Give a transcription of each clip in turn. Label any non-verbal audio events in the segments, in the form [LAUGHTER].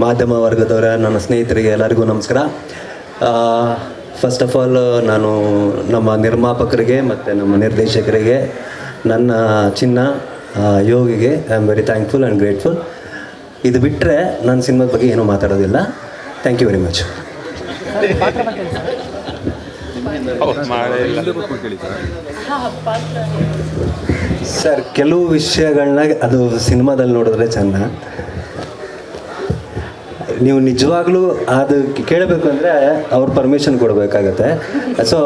ಮಾಧ್ಯಮ ವರ್ಗದವರ, ನನ್ನ ಸ್ನೇಹಿತರಿಗೆ ಎಲ್ಲರಿಗೂ ನಮಸ್ಕಾರ. ಫಸ್ಟ್ ಆಫ್ ಆಲ್ ನಾನು ನಮ್ಮ ನಿರ್ಮಾಪಕರಿಗೆ ಮತ್ತು ನಮ್ಮ ನಿರ್ದೇಶಕರಿಗೆ ನನ್ನ ಚಿನ್ನ ಯೋಗಿಗೆ I am very thankful and grateful ಇದು ಬಿಟ್ಟರೆ ನನ್ನ ಸಿನಿಮಾದ ಬಗ್ಗೆ ಏನೂ ಮಾತಾಡೋದಿಲ್ಲ. Thank you very much sir, ಕೆಲವು ವಿಷಯಗಳನ್ನ ಅದು ಸಿನಿಮಾದಲ್ಲಿ ನೋಡಿದ್ರೆ ಚೆನ್ನ. ನೀವು ನಿಜವಾಗ್ಲೂ ಅದು ಕೇಳಬೇಕು ಅಂದರೆ ಅವ್ರ ಪರ್ಮಿಷನ್ ಕೊಡಬೇಕಾಗತ್ತೆ. ಸೊ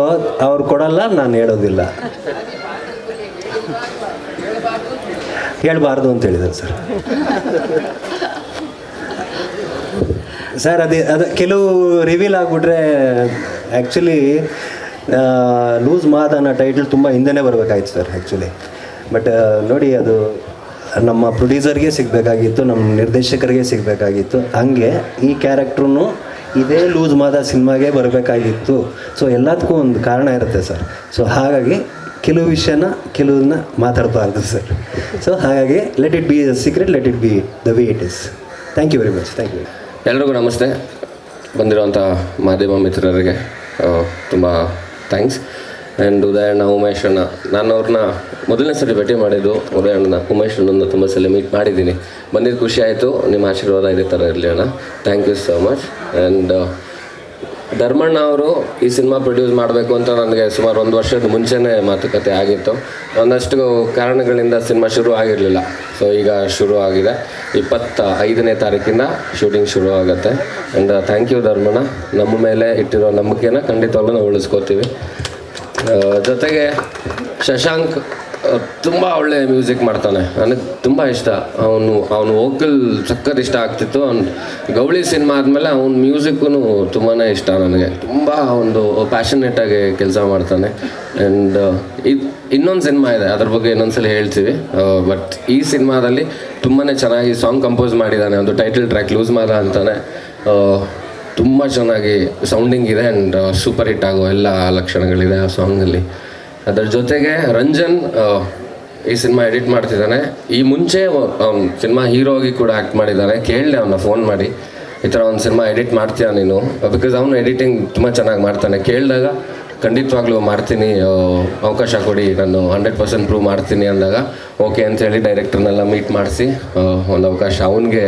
ಅವ್ರು ಕೊಡಲ್ಲ, ನಾನು ಹೇಳೋದಿಲ್ಲ. ಹೇಳಬಾರ್ದು ಅಂತ ಹೇಳಿದ್ರು ಸರ್. ಸರ್, ಅದೇ, ಅದು, ಕೆಲವು ರಿವೀಲ್ ಆಗಿಬಿಟ್ರೆ ಆ್ಯಕ್ಚುಲಿ ಲೂಸ್ ಮಾದನ ಟೈಟಲ್ ತುಂಬ ಹಿಂದೆನೇ ಬರಬೇಕಾಯ್ತು ಸರ್ ಆ್ಯಕ್ಚುಲಿ ಬಟ್ ನೋಡಿ ಅದು ನಮ್ಮ ಪ್ರೊಡ್ಯೂಸರ್ಗೆ ಸಿಗಬೇಕಾಗಿತ್ತು, ನಮ್ಮ ನಿರ್ದೇಶಕರಿಗೆ ಸಿಗಬೇಕಾಗಿತ್ತು. ಹಂಗೆ ಈ ಕ್ಯಾರೆಕ್ಟ್ರೂ ಇದೇ ಲೂಸ್ ಮಾದ ಸಿನಿಮಾಗೆ ಬರಬೇಕಾಗಿತ್ತು. ಸೊ, ಎಲ್ಲದಕ್ಕೂ ಒಂದು ಕಾರಣ ಇರುತ್ತೆ ಸರ್. ಸೊ, ಹಾಗಾಗಿ ಕೆಲವು ವಿಷಯನ ಕೆಲವನ್ನ ಮಾತಾಡಬಾರ್ದು ಸರ್. ಸೊ, ಹಾಗಾಗಿ let it be secret let it be the way it is thank you very much thank you ಎಲ್ರಿಗೂ ನಮಸ್ತೆ. ಬಂದಿರುವಂಥ ಮಾಧ್ಯಮ ಮಿತ್ರರಿಗೆ ತುಂಬ ಥ್ಯಾಂಕ್ಸ್ ಆ್ಯಂಡ್ ಉದಯಣ್ಣ ಉಮೇಶ್ ಅಣ್ಣ. ನಾನು ಅವ್ರನ್ನ ಮೊದಲನೇ ಸರಿ ಭೇಟಿ ಮಾಡಿದ್ದು ಉದಯಣ್ಣನ ಉಮೇಶ್ ಅಣ್ಣ ತುಂಬ ಸಲ ಮೀಟ್ ಮಾಡಿದ್ದೀನಿ. ಬಂದಿದ್ದು ಖುಷಿ ಆಯಿತು. ನಿಮ್ಮ ಆಶೀರ್ವಾದ ಇದೇ ಥರ ಇರಲಿ ಅಣ್ಣ. Thank you so much and Dharmanna ಅವರು ಈ ಸಿನಿಮಾ ಪ್ರೊಡ್ಯೂಸ್ ಮಾಡಬೇಕು ಅಂತ ನನಗೆ ಸುಮಾರು ಒಂದು ವರ್ಷದ ಮುಂಚೆನೇ ಮಾತುಕತೆ ಆಗಿತ್ತು. ಒಂದಷ್ಟು ಕಾರಣಗಳಿಂದ ಸಿನಿಮಾ ಶುರು ಆಗಿರಲಿಲ್ಲ. ಸೊ ಈಗ ಶುರು ಆಗಿದೆ. ಇಪ್ಪತ್ತ ಐದನೇ ತಾರೀಕಿಂದ ಶೂಟಿಂಗ್ ಶುರು ಆಗುತ್ತೆ. And thank you Dharmanna. ನಮ್ಮ ಮೇಲೆ ಇಟ್ಟಿರೋ ನಂಬಿಕೆನ ಖಂಡಿತವಾಗ್ಲೂ ನಾವು ಉಳಿಸ್ಕೋತೀವಿ. ಜೊತೆಗೆ ಶಶಾಂಕ್ ತುಂಬ ಒಳ್ಳೆ ಮ್ಯೂಸಿಕ್ ಮಾಡ್ತಾನೆ. ನನಗೆ ತುಂಬ ಇಷ್ಟ. ಅವನು ಅವನು ವೋಕಲ್ ಸಕ್ಕರೆ ಇಷ್ಟ ಆಗ್ತಿತ್ತು. ಅವ್ನು ಗೌಳಿ ಸಿನಿಮಾ ಆದಮೇಲೆ ಅವ್ನ ಮ್ಯೂಸಿಕ್ಕೂ ತುಂಬಾ ಇಷ್ಟ ನನಗೆ. ತುಂಬ ಒಂದು ಪ್ಯಾಷನೇಟಾಗಿ ಕೆಲಸ ಮಾಡ್ತಾನೆ. ಆ್ಯಂಡ್ ಇದು, ಇನ್ನೊಂದು ಸಿನಿಮಾ ಇದೆ. ಅದ್ರ ಬಗ್ಗೆ ಇನ್ನೊಂದ್ಸಲ ಹೇಳ್ತೀವಿ. ಬಟ್ ಈ ಸಿನಿಮಾದಲ್ಲಿ ತುಂಬಾ ಚೆನ್ನಾಗಿ ಸಾಂಗ್ ಕಂಪೋಸ್ ಮಾಡಿದ್ದಾನೆ ಒಂದು ಟೈಟಲ್ ಟ್ರ್ಯಾಕ್ ಲೂಸ್ ಮಾದ ಅಂತಾನೆ. ತುಂಬ ಚೆನ್ನಾಗಿ ಸೌಂಡಿಂಗ್ ಇದೆ ಆ್ಯಂಡ್ ಸೂಪರ್ ಹಿಟ್ ಆಗೋ ಎಲ್ಲ ಲಕ್ಷಣಗಳಿದೆ ಆ ಸಾಂಗಲ್ಲಿ ಅದರ ಜೊತೆಗೆ ರಂಜನ್ ಈ ಸಿನಿಮಾ ಎಡಿಟ್ ಮಾಡ್ತಿದ್ದಾನೆ. ಈ ಮುಂಚೆ ಅವ್ನು ಸಿನಿಮಾ ಹೀರೋ ಆಗಿ ಕೂಡ ಆ್ಯಕ್ಟ್ ಮಾಡಿದ್ದಾನೆ. ಕೇಳಿದೆ ಅವನ ಫೋನ್ ಮಾಡಿ, ಈ ಥರ ಒಂದು ಸಿನಿಮಾ ಎಡಿಟ್ ಮಾಡ್ತೀಯ ನೀನು? ಬಿಕಾಸ್ ಅವನು ಎಡಿಟಿಂಗ್ ತುಂಬ ಚೆನ್ನಾಗಿ ಮಾಡ್ತಾನೆ. ಕೇಳಿದಾಗ ಖಂಡಿತವಾಗ್ಲೂ ಮಾಡ್ತೀನಿ ಅವಕಾಶ ಕೊಡಿ, ನಾನು ಹಂಡ್ರೆಡ್ ಪರ್ಸೆಂಟ್ ಪ್ರೂವ್ ಮಾಡ್ತೀನಿ ಅಂದಾಗ ಓಕೆ ಅಂತೇಳಿ ಡೈರೆಕ್ಟರ್ನೆಲ್ಲ ಮೀಟ್ ಮಾಡಿಸಿ ಒಂದು ಅವಕಾಶ ಅವನಿಗೆ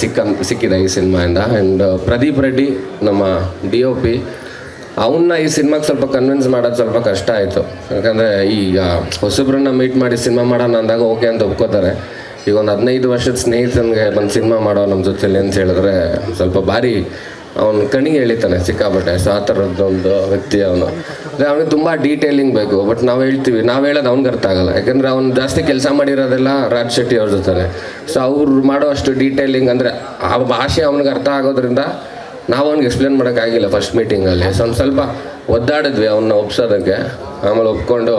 ಸಿಕ್ಕ, ಸಿಕ್ಕಿದೆ ಈ ಸಿನಿಮಾಯಿಂದ. ಆ್ಯಂಡ್ ಪ್ರದೀಪ್ ರೆಡ್ಡಿ ನಮ್ಮ ಡಿ ಒ ಪಿ ಅವನ್ನ ಈ ಸಿನಿಮಾಗೆ ಸ್ವಲ್ಪ ಕನ್ವಿನ್ಸ್ ಮಾಡೋದು ಸ್ವಲ್ಪ ಕಷ್ಟ ಆಯಿತು. ಯಾಕಂದರೆ ಈಗ ಹೊಸಬ್ರನ್ನ ಮೀಟ್ ಮಾಡಿ ಸಿನಿಮಾ ಮಾಡೋಣ ಅಂದಾಗ ಓಕೆ ಅಂತ ಒಪ್ಕೋತಾರೆ. ಈಗ ಒಂದು ಹದಿನೈದು ವರ್ಷದ ಸ್ನೇಹಿತನಿಗೆ ಬಂದು ಸಿನಿಮಾ ಮಾಡೋ ನಮ್ಮ ಜೊತೆಲಿ ಅಂತ ಹೇಳಿದ್ರೆ ಸ್ವಲ್ಪ ಭಾರಿ ಅವನು ಕಣಿಗೆ ಹೇಳಿತಾನೆ ಸಿಕ್ಕಾಪಟ್ಟೆ. ಸೊ ಆ ಥರದ್ದೊಂದು ವ್ಯಕ್ತಿ ಅವನು. ಅಂದರೆ ಅವನಿಗೆ ತುಂಬ ಡೀಟೇಲಿಂಗ್ ಬೇಕು ಬಟ್ ನಾವು ಹೇಳ್ತೀವಿ, ನಾವು ಹೇಳೋದು ಅವ್ನಿಗೆ ಅರ್ಥ ಆಗಲ್ಲ. ಯಾಕಂದರೆ ಅವ್ನು ಜಾಸ್ತಿ ಕೆಲಸ ಮಾಡಿರೋದೆಲ್ಲ ರಾಜ್ ಶೆಟ್ಟಿ ಅವ್ರ ಜೊತೆ ಸೊ ಅವ್ರು ಮಾಡೋ ಅಷ್ಟು ಡೀಟೇಲಿಂಗ್ ಅಂದರೆ ಆ ಭಾಷೆ ಅವ್ನಿಗೆ ಅರ್ಥ ಆಗೋದ್ರಿಂದ ನಾವು ಅವ್ನಿಗೆ ಎಕ್ಸ್ಪ್ಲೇನ್ ಮಾಡೋಕ್ಕಾಗಿಲ್ಲ ಫಸ್ಟ್ ಮೀಟಿಂಗಲ್ಲಿ ಸೊ ಒಂದು ಸ್ವಲ್ಪ ಒದ್ದಾಡಿದ್ವಿ ಅವನ್ನ ಒಪ್ಸೋದಕ್ಕೆ. ಆಮೇಲೆ ಒಪ್ಕೊಂಡು,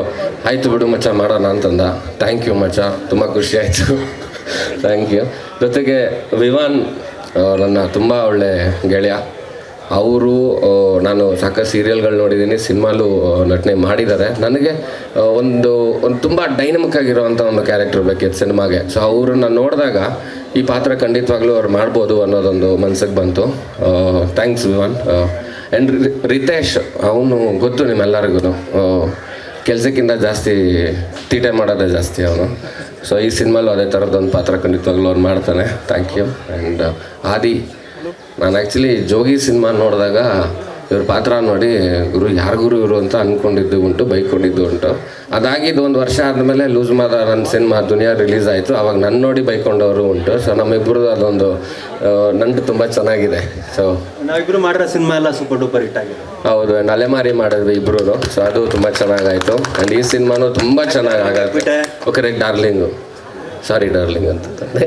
ಆಯಿತು ಬಿಡು ಮಚ್ಚ, ಮಾಡೋಣ ಅಂತಂದ. ಥ್ಯಾಂಕ್ ಯು ಮಚ್ಚ, ತುಂಬ ಖುಷಿ ಆಯಿತು. ಥ್ಯಾಂಕ್ ಯು ಜೊತೆಗೆ ವಿವಾನ್ ನನ್ನ ತುಂಬ ಒಳ್ಳೆ ಗೆಳೆಯ. ಅವರು ನಾನು ಸಾಕಷ್ಟು ಸೀರಿಯಲ್ಗಳು ನೋಡಿದ್ದೀನಿ ಸಿನಿಮಾಲು ನಟನೆ ಮಾಡಿದ್ದಾರೆ. ನನಗೆ ಒಂದು ಒಂದು ತುಂಬ ಡೈನಮಿಕ್ ಆಗಿರುವಂಥ ಒಂದು ಕ್ಯಾರೆಕ್ಟರ್ ಬೇಕಿತ್ತು ಸಿನಿಮಾಗೆ. ಸೊ ಅವ್ರನ್ನ ನೋಡಿದಾಗ ಈ ಪಾತ್ರ ಖಂಡಿತವಾಗ್ಲೂ ಅವ್ರು ಮಾಡ್ಬೋದು ಅನ್ನೋದೊಂದು ಮನ್ಸಿಗೆ ಬಂತು. ಥ್ಯಾಂಕ್ಸ್ ವಿವಾನ್ ಆ್ಯಂಡ್ ರಿತೇಶ್, ಅವನು ಗೊತ್ತು ನಿಮ್ಮೆಲ್ಲರಿಗೂ. ಕೆಲಸಕ್ಕಿಂತ ಜಾಸ್ತಿ, ತೀಟೆ ಮಾಡೋದೇ ಜಾಸ್ತಿ ಅವನು. ಸೊ ಈ ಸಿನಿಮಾಲು ಅದೇ ಥರದ್ದೊಂದು ಪಾತ್ರ ಖಂಡಿತವಾಗ್ಲೂ ಅವ್ನು ಮಾಡ್ತಾನೆ. ಥ್ಯಾಂಕ್ ಯು ಆ್ಯಂಡ್ ಆದಿ ನಾನು ಆ್ಯಕ್ಚುಲಿ ಜೋಗಿ ಸಿನಿಮಾ ನೋಡಿದಾಗ ಇವ್ರ ಪಾತ್ರ ನೋಡಿ ಗುರು ಯಾರು ಗುರು ಇವರು ಅಂತ ಅಂದ್ಕೊಂಡಿದ್ದು ಉಂಟು ಬೈಕೊಂಡಿದ್ದು ಉಂಟು. ಅದಾಗಿದ್ದು ಒಂದು ವರ್ಷ ಆದಮೇಲೆ ಲೂಸ್ ಮಾದ ನನ್ನ ಸಿನಿಮಾ ದುನಿಯಾ ರಿಲೀಸ್ ಆಯಿತು. ಅವಾಗ ನನ್ನ ನೋಡಿ ಬೈಕೊಂಡವರು ಉಂಟು. ಸೊ ನಮ್ಮಿಬ್ಬರದ್ದು ಅದೊಂದು ನಂಟು ತುಂಬ ಚೆನ್ನಾಗಿದೆ. ಸೊ ನಾವಿಬ್ಬರು ಮಾಡಿರೋ ಸಿನಿಮಾ ಎಲ್ಲ ಸೂಪರ್ ಡೂಪರ್ ಹಿಟ್ ಆಗಿದೆ. ಹೌದು ಅಲೆಮಾರಿ ಮಾಡಿದ್ವಿ ಇಬ್ಬರು ಸೊ ಅದು ತುಂಬ ಚೆನ್ನಾಗಾಯಿತು. ಆ್ಯಂಡ್ ಈ ಸಿನಿಮಾನು ತುಂಬ ಚೆನ್ನಾಗಿ ಆಗತ್ತೆ right okay darling. Sorry, darling ಅಂತ ತಂದೆ.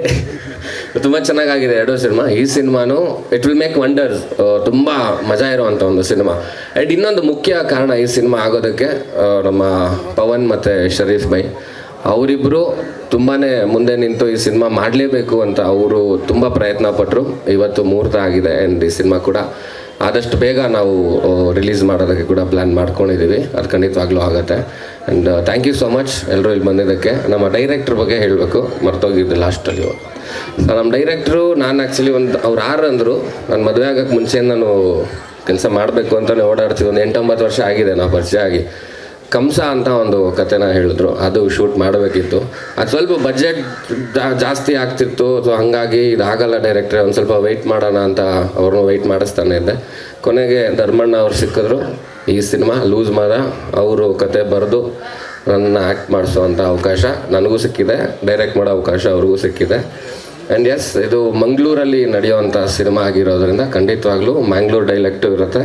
ತುಂಬ ಚೆನ್ನಾಗಾಗಿದೆ ಎರಡೂ ಸಿನಿಮಾ. ಈ ಸಿನಿಮಾನು ಇಟ್ ವಿಲ್ ಮೇಕ್ ವಂಡರ್ಸ್ ತುಂಬ ಮಜಾ ಇರುವಂಥ ಒಂದು ಸಿನಿಮಾ. ಆ್ಯಂಡ್ ಇನ್ನೊಂದು ಮುಖ್ಯ ಕಾರಣ ಈ ಸಿನಿಮಾ ಆಗೋದಕ್ಕೆ ನಮ್ಮ ಪವನ್ ಮತ್ತು ಶರೀಫ್ ಬೈ. ಅವರಿಬ್ಬರು ತುಂಬಾ ಮುಂದೆ ನಿಂತು ಈ ಸಿನಿಮಾ ಮಾಡಲೇಬೇಕು ಅಂತ ಅವರು ತುಂಬ ಪ್ರಯತ್ನ ಪಟ್ಟರು ಇವತ್ತು ಮುಹೂರ್ತ ಆಗಿದೆ ಆ್ಯಂಡ್ ಈ ಸಿನಿಮಾ ಕೂಡ ಆದಷ್ಟು ಬೇಗ ನಾವು ರಿಲೀಸ್ ಮಾಡೋದಕ್ಕೆ ಕೂಡ ಪ್ಲ್ಯಾನ್ ಮಾಡ್ಕೊಂಡಿದ್ದೀವಿ. ಅದು ಖಂಡಿತವಾಗ್ಲೂ ಆಗುತ್ತೆ. And thank you so much ಎಲ್ಲರೂ ಇಲ್ಲಿ ಬಂದಿದ್ದಕ್ಕೆ. ನಮ್ಮ ಡೈರೆಕ್ಟ್ರ್ ಬಗ್ಗೆ ಹೇಳಬೇಕು. ಮರ್ತೋಗಿದ್ದು ಲಾಸ್ಟಲ್ಲಿ ಸೊ ನಮ್ಮ ಡೈರೆಕ್ಟ್ರು ನಾನು ಆ್ಯಕ್ಚುಲಿ ಒಂದು ಅವ್ರು ಆರು ಅಂದರು. ನಾನು ಮದುವೆ ಆಗೋಕ್ಕೆ ಮುಂಚೆ ನಾನು ಕೆಲಸ ಮಾಡಬೇಕು ಅಂತಲೇ ಓಡಾಡ್ತೀವಿ ಒಂದು ಎಂಟೊಂಬತ್ತು ವರ್ಷ ಆಗಿದೆ ನಾವು ಪರಿಚಯ ಆಗಿ. ಕಂಸ ಅಂತ ಒಂದು ಕಥೆನ ಹೇಳಿದ್ರು. ಅದು ಶೂಟ್ ಮಾಡಬೇಕಿತ್ತು. ಅದು ಸ್ವಲ್ಪ ಬಜೆಟ್ ಜಾಸ್ತಿ ಆಗ್ತಿತ್ತು. ಸೊ ಹಾಗಾಗಿ ಇದಾಗಲ್ಲ ಡೈರೆಕ್ಟ್ರೆ ಒಂದು ಸ್ವಲ್ಪ ವೆಯ್ಟ್ ಮಾಡೋಣ ಅಂತ ಅವ್ರನ್ನೂ ವೆಯ್ಟ್ ಮಾಡಿಸ್ತಾನೆ ಇದ್ದೆ. ಕೊನೆಗೆ ಧರ್ಮಣ್ಣ ಅವ್ರು ಸಿಕ್ಕಿದ್ರು. ಈ ಸಿನಿಮಾ ಲೂಸ್ ಮಾರ ಅವರು ಕತೆ ಬರೆದು ನನ್ನ ಆ್ಯಕ್ಟ್ ಮಾಡಿಸುವಂಥ ಅವಕಾಶ ನನಗೂ ಸಿಕ್ಕಿದೆ ಡೈರೆಕ್ಟ್ ಮಾಡೋ ಅವಕಾಶ ಅವ್ರಿಗೂ ಸಿಕ್ಕಿದೆ. ಆ್ಯಂಡ್ ಎಸ್ ಇದು ಮಂಗಳೂರಲ್ಲಿ ನಡೆಯುವಂಥ ಸಿನಿಮಾ ಆಗಿರೋದ್ರಿಂದ ಖಂಡಿತವಾಗ್ಲೂ ಮ್ಯಾಂಗ್ಳೂರ್ ಡೈಲೆಕ್ಟು ಇರುತ್ತೆ.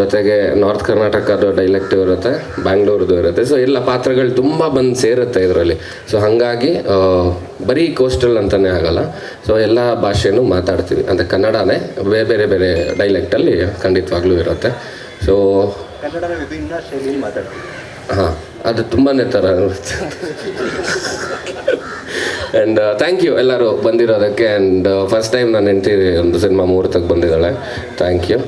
ಜೊತೆಗೆ ನಾರ್ತ್ ಕರ್ನಾಟಕದ ಡೈಲೆಕ್ಟು ಇರುತ್ತೆ ಬ್ಯಾಂಗ್ಳೂರ್ದು ಇರುತ್ತೆ. ಸೊ ಎಲ್ಲ ಪಾತ್ರಗಳು ತುಂಬ ಬಂದು ಸೇರುತ್ತೆ ಇದರಲ್ಲಿ. ಸೊ ಹಾಗಾಗಿ ಬರೀ ಕೋಸ್ಟಲ್ ಅಂತಲೇ ಆಗಲ್ಲ. ಸೊ ಎಲ್ಲ ಭಾಷೆನೂ ಮಾತಾಡ್ತೀವಿ. ಅಂದರೆ ಕನ್ನಡನೇ ಬೇರೆ ಬೇರೆ ಬೇರೆ ಡೈಲೆಕ್ಟಲ್ಲಿ ಖಂಡಿತವಾಗ್ಲೂ ಇರುತ್ತೆ. ಸೊ ಹಾಂ ಅದು ತುಂಬಾ ಥರ ಇರುತ್ತೆ. ಆ್ಯಂಡ್ ಥ್ಯಾಂಕ್ ಯು ಎಲ್ಲರೂ ಬಂದಿರೋದಕ್ಕೆ. ಆ್ಯಂಡ್ ಫಸ್ಟ್ ಟೈಮ್ ನಾನು ಹೆಂಡತಿ ಒಂದು ಸಿನಿಮಾ ಮುಹೂರ್ತಕ್ಕೆ ಬಂದಿದ್ದಾಳೆ. ಥ್ಯಾಂಕ್ ಯು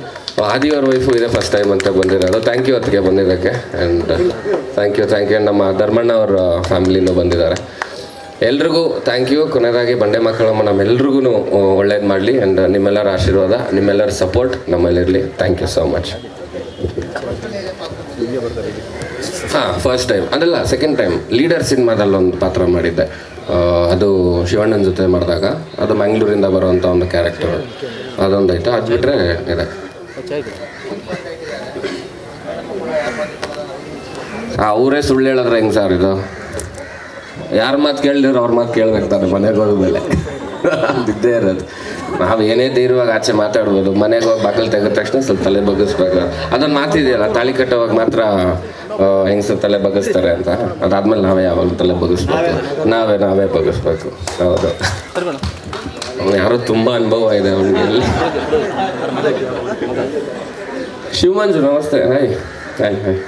ಆದಿವರ್ ವೈಫು ಇದೆ ಫಸ್ಟ್ ಟೈಮ್ ಅಂತ ಬಂದಿರೋದು. ಥ್ಯಾಂಕ್ ಯು ಅದಕ್ಕೆ ಬಂದಿದ್ದಕ್ಕೆ. And thank you thank you ನಮ್ಮ ಧರ್ಮಣ್ಣ ಅವ್ರ ಫ್ಯಾಮಿಲಿನೂ ಬಂದಿದ್ದಾರೆ. ಎಲ್ರಿಗೂ ಥ್ಯಾಂಕ್ ಯು ಕೊನೆಯದಾಗಿ ಬಂಡೆ ಮಕ್ಕಳಮ್ಮ ನಮ್ಮೆಲ್ರಿಗೂ ಒಳ್ಳೇದು ಮಾಡಲಿ. ಆ್ಯಂಡ್ ನಿಮ್ಮೆಲ್ಲರ ಆಶೀರ್ವಾದ, ನಿಮ್ಮೆಲ್ಲರ ಸಪೋರ್ಟ್ ನಮ್ಮಲ್ಲಿರಲಿ. ಥ್ಯಾಂಕ್ ಯು ಸೋ ಮಚ್ ಹಾಂ ಫಸ್ಟ್ ಟೈಮ್ ಅದಲ್ಲ ಸೆಕೆಂಡ್ ಟೈಮ್ ಲೀಡರ್ ಸಿನಿಮಾದಲ್ಲಿ ಒಂದು ಪಾತ್ರ ಮಾಡಿದ್ದೆ. ಅದು ಶಿವಣ್ಣನ ಜೊತೆ ಮಾಡಿದಾಗ. ಅದು ಮ್ಯಾಂಗ್ಳೂರಿಂದ ಬರುವಂಥ ಒಂದು ಕ್ಯಾರೆಕ್ಟರ್ ಅದೊಂದಾಯ್ತು. ಅದು ಬಿಟ್ಟರೆ ಇದೆ. ಅವರೇ ಸುಳ್ಳು ಹೇಳಿದ್ರೆ ಹೆಂಗೆ ಸರ್ ಇದು? ಯಾರ ಮಾತು ಕೇಳಿದ್ರು ಅವ್ರ ಮಾತು ಕೇಳ್ಬೇಕು ತಾನೆ ಮನೆಗೆ ಹೋದ್ಮೇಲೆ ಇದ್ದೇ ಇರೋದು. ನಾವು ಏನೇ ಧೈರ್ಯವಾಗಿ ಆಚೆ ಮಾತಾಡ್ಬೋದು ಮನೆಗೆ ಹೋಗಿ ಬಾಗಿಲು ತೆಗೆದ ತಕ್ಷಣ ಸ್ವಲ್ಪ ತಲೆ ಬಗ್ಗಿಸ್ಬೇಕು. ಅದೊಂದು ಮಾತಿದೆಯಲ್ಲ ತಾಳಿ ಕಟ್ಟೋವಾಗ ಮಾತ್ರ ಹೆಂಗಸರು ತಲೆ ಬಗ್ಗಿಸ್ತಾರೆ ಅಂತ. ಅದಾದ್ಮೇಲೆ ನಾವೇ ಯಾವಾಗಲೂ ತಲೆ ಬಗ್ಗಿಸ್ಬೇಕು. ನಾವೇ ನಾವೇ ಬಗ್ಗಿಸ್ಬೇಕು. ಹೌದು. ಯಾರೋ ತುಂಬ ಅನುಭವ ಇದೆ ಅವನಿಗೆ ಶಿವಮಂಜು, ನಮಸ್ತೆ. ಹಾಯ್ ಹಾಯ್ ಹಾಯ್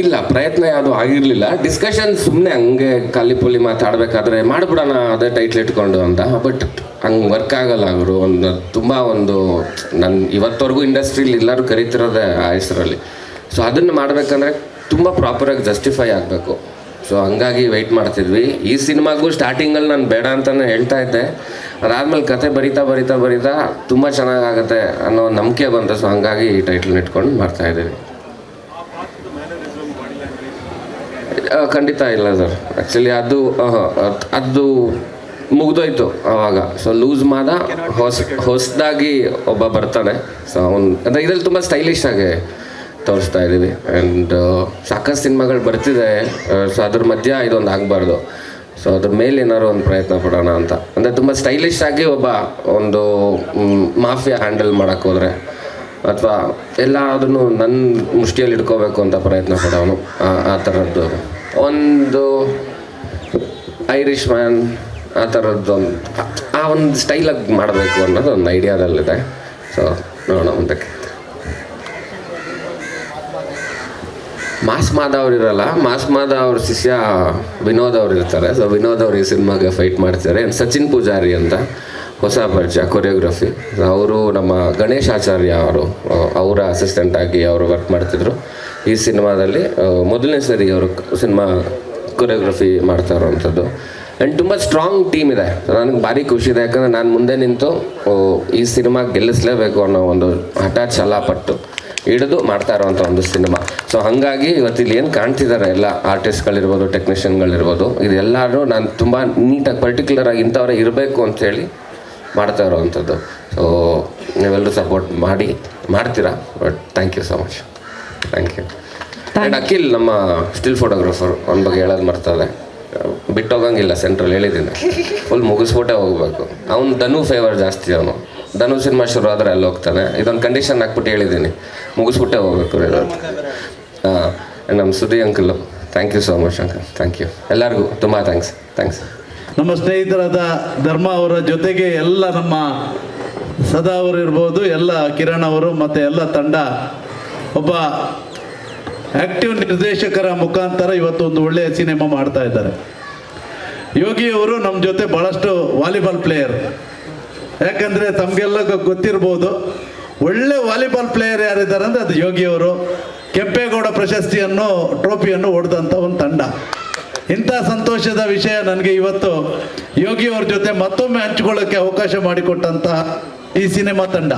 ಇಲ್ಲ, ಪ್ರಯತ್ನ ಯಾವುದು ಆಗಿರಲಿಲ್ಲ. ಡಿಸ್ಕಷನ್ ಸುಮ್ಮನೆ ಹಂಗೆ ಖಾಲಿ ಪುಲಿ ಮಾತಾಡಬೇಕಾದ್ರೆ ಮಾಡಿಬಿಡೋಣ, ಅದೇ ಟೈಟ್ಲ್ ಇಟ್ಕೊಂಡು ಅಂತ. ಬಟ್ ಹಂಗೆ ವರ್ಕ್ ಆಗಲ್ಲ ಅವರು ಒಂದು ತುಂಬ ಒಂದು ನನ್ನ ಇವತ್ತವರೆಗೂ ಇಂಡಸ್ಟ್ರೀಲಿ ಎಲ್ಲರೂ ಕರಿತಿರೋದೇ ಆ ಹೆಸರಲ್ಲಿ. ಸೊ ಅದನ್ನು ಮಾಡಬೇಕಂದ್ರೆ ತುಂಬ ಪ್ರಾಪರಾಗಿ ಜಸ್ಟಿಫೈ ಆಗಬೇಕು. ಸೊ ಹಂಗಾಗಿ ವೆಯ್ಟ್ ಮಾಡ್ತಿದ್ವಿ. ಈ ಸಿನಿಮಾಗೂ ಸ್ಟಾರ್ಟಿಂಗಲ್ಲಿ ನಾನು ಬೇಡ ಅಂತಲೇ ಹೇಳ್ತಾ ಇದ್ದೆ. ಅದಾದ್ಮೇಲೆ ಕತೆ ಬರಿತಾ ಬರಿತಾ ಬರಿತಾ ತುಂಬ ಚೆನ್ನಾಗಾಗುತ್ತೆ ಅನ್ನೋ ನಂಬಿಕೆ ಬಂತು. ಸೊ ಹಂಗಾಗಿ ಈ ಟೈಟ್ಲ್ ಇಟ್ಕೊಂಡು ಮಾಡ್ತಾ ಇದ್ದೀವಿ. ಖಂಡಿತ ಇಲ್ಲ ಸರ್ ಆ್ಯಕ್ಚುಲಿ ಅದು ಅದು ಮುಗ್ದೋಯ್ತು ಆವಾಗ ಸೊ ಲೂಸ್ ಮಾದ, ಹೊಸ, ಹೊಸದಾಗಿ ಒಬ್ಬ ಬರ್ತಾನೆ. ಸೊ ಅವ್ನು, ಅಂದರೆ ಇದ್ರಲ್ಲಿ ತುಂಬ ಸ್ಟೈಲಿಶ್ ಆಗಿ ತೋರಿಸ್ತಾ ಇದ್ದೀವಿ. ಆ್ಯಂಡ್ ಸಾಕಷ್ಟು ಸಿನಿಮಾಗಳು ಬರ್ತಿದೆ. ಸೊ ಅದ್ರ ಮಧ್ಯೆ ಇದೊಂದು ಆಗಬಾರ್ದು. ಸೊ ಅದ್ರ ಮೇಲೆ ಏನಾದ್ರು ಒಂದು ಪ್ರಯತ್ನ ಪಡೋಣ ಅಂತ. ಅಂದರೆ ತುಂಬ ಸ್ಟೈಲಿಶ್ ಆಗಿ ಒಬ್ಬ ಒಂದು ಮಾಫಿಯಾ ಹ್ಯಾಂಡಲ್ ಮಾಡೋಕ್ಕೆ ಹೋದರೆ ಅಥವಾ ಎಲ್ಲ ಅದನ್ನು ನನ್ನ ಮುಷ್ಟಿಯಲ್ಲಿ ಇಟ್ಕೋಬೇಕು ಅಂತ ಪ್ರಯತ್ನ ಪಡೋನು. ಆ ಥರದ್ದು ಒಂದು ಐರಿಷ್ ಮ್ಯಾನ್ ಆ ಥರದ್ದು ಒಂದು ಆ ಒಂದು ಸ್ಟೈಲಾಗಿ ಮಾಡಬೇಕು ಅನ್ನೋದು ಒಂದು ಐಡಿಯಾದಲ್ಲಿದೆ ಸೊ ನೋಡೋಣ ಮುಂದಕ್ಕೆ. ಮಾಸ್ ಮಾದ ಇರಲ್ಲ. ಮಾಸ್ ಮಾದ ಅವ್ರ ಶಿಷ್ಯ ವಿನೋದ್ ಅವ್ರು ಇರ್ತಾರೆ. ಸೊ ವಿನೋದ್ ಅವ್ರು ಈ ಸಿನಿಮಾಗೆ ಫೈಟ್ ಮಾಡ್ತಾರೆ ಆ್ಯಂಡ್ ಸಚಿನ್ ಪೂಜಾರಿ ಅಂತ ಹೊಸ ಪರಿಚಯ ಕೊರಿಯೋಗ್ರಫಿ ಅವರು ನಮ್ಮ ಗಣೇಶ್ ಆಚಾರ್ಯ ಅವರು ಅವರ ಅಸಿಸ್ಟೆಂಟ್ ಆಗಿ ಅವರು ವರ್ಕ್ ಮಾಡ್ತಿದ್ರು. ಈ ಸಿನಿಮಾದಲ್ಲಿ ಮೊದಲನೇ ಸರಿ ಅವರು ಸಿನಿಮಾ ಕೊರಿಯೋಗ್ರಫಿ ಮಾಡ್ತಾ ಇರೋವಂಥದ್ದು ಆ್ಯಂಡ್ ತುಂಬ ಸ್ಟ್ರಾಂಗ್ ಟೀಮ್ ಇದೆ. ನನಗೆ ಭಾರಿ ಖುಷಿ ಇದೆ. ಯಾಕಂದರೆ ನಾನು ಮುಂದೆ ನಿಂತು ಈ ಸಿನಿಮಾ ಗೆಲ್ಲಿಸಲೇಬೇಕು ಅನ್ನೋ ಒಂದು ಹಠ ಛಲ ಪಟ್ಟು ಹಿಡಿದು ಮಾಡ್ತಾ ಇರೋವಂಥ ಒಂದು ಸಿನಿಮಾ. ಸೊ ಹಾಗಾಗಿ ಇವತ್ತು ಇಲ್ಲಿ ಏನು ಕಾಣ್ತಿದ್ದಾರೆ ಎಲ್ಲ ಆರ್ಟಿಸ್ಟ್ಗಳಿರ್ಬೋದು ಟೆಕ್ನಿಷಿಯನ್ಗಳಿರ್ಬೋದು ಇದೆಲ್ಲರೂ ನಾನು ತುಂಬ ನೀಟಾಗಿ ಪರ್ಟಿಕ್ಯುಲರ್ ಆಗಿ ಇಂಥವ್ರೆ ಇರಬೇಕು ಅಂಥೇಳಿ ಮಾಡ್ತಾ ಇರೋವಂಥದ್ದು. ಸೊ ನೀವೆಲ್ಲರೂ ಸಪೋರ್ಟ್ ಮಾಡಿ ಮಾಡ್ತೀರಾ? But thank you so much thank you and Akhil ನಮ್ಮ ಸ್ಟಿಲ್ ಫೋಟೋಗ್ರಾಫರ್ ಅವನ ಬಗ್ಗೆ ಹೇಳೋದು ಮರ್ತದೆ ಬಿಟ್ಟೋಗಂಗಿಲ್ಲ ಸೆಂಟ್ರಲ್ ಹೇಳಿದ್ದೀನಿ. ಫುಲ್ ಮುಗಿಸ್ಬಿಟ್ಟೆ ಹೋಗ್ಬೇಕು. ಅವ್ನು ಧನು ಫೇವರ್ ಜಾಸ್ತಿ ಅವನು. ಧನು ಸಿನಿಮಾ ಶುರು ಆದರೆ ಅಲ್ಲಿ ಹೋಗ್ತಾನೆ ಇದೊಂದು ಕಂಡೀಷನ್ ಹಾಕ್ಬಿಟ್ಟು ಹೇಳಿದ್ದೀನಿ. ಮುಗಿಸ್ಬಿಟ್ಟೆ ಹೋಗ್ಬೇಕು. ಹಾಂ ನಮ್ಮ Sudi uncle. Thank you so much uncle. Thank you ಎಲ್ಲರಿಗೂ ತುಂಬ ಥ್ಯಾಂಕ್ಸ್ ಥ್ಯಾಂಕ್ಸ್ ನಮ್ಮ ಸ್ನೇಹಿತರಾದ ಧರ್ಮ ಅವರ ಜೊತೆಗೆ ಎಲ್ಲ ನಮ್ಮ ಸದಾ ಅವರು ಇರ್ಬೋದು, ಎಲ್ಲ ಕಿರಣ್ ಅವರು ಮತ್ತು ಎಲ್ಲ ತಂಡ. ಒಬ್ಬ ಆ್ಯಕ್ಟಿವ್ ನಿರ್ದೇಶಕರ ಮುಖಾಂತರ ಇವತ್ತು ಒಂದು ಒಳ್ಳೆಯ ಸಿನಿಮಾ ಮಾಡ್ತಾ ಇದ್ದಾರೆ. ಯೋಗಿಯವರು ನಮ್ಮ ಜೊತೆ ಭಾಳಷ್ಟು ವಾಲಿಬಾಲ್ ಪ್ಲೇಯರ್ ಯಾಕಂದರೆ ತಮಗೆಲ್ಲ ಗೊತ್ತಿರ್ಬೋದು, ಒಳ್ಳೆ ವಾಲಿಬಾಲ್ ಪ್ಲೇಯರ್ ಯಾರಿದ್ದಾರೆ ಅಂದರೆ ಅದು ಯೋಗಿಯವರು ಕೆಂಪೇಗೌಡ ಪ್ರಶಸ್ತಿಯನ್ನು, ಟ್ರೋಫಿಯನ್ನು ಹೊಡೆದಂಥ ಒಂದು ತಂಡ. ಇಂಥ ಸಂತೋಷದ ವಿಷಯ ನನಗೆ ಇವತ್ತು ಯೋಗಿಯವ್ರ ಜೊತೆ ಮತ್ತೊಮ್ಮೆ ಹಂಚಿಕೊಳ್ಳೋಕ್ಕೆ ಅವಕಾಶ ಮಾಡಿಕೊಟ್ಟಂಥ ಈ ಸಿನಿಮಾ ತಂಡ.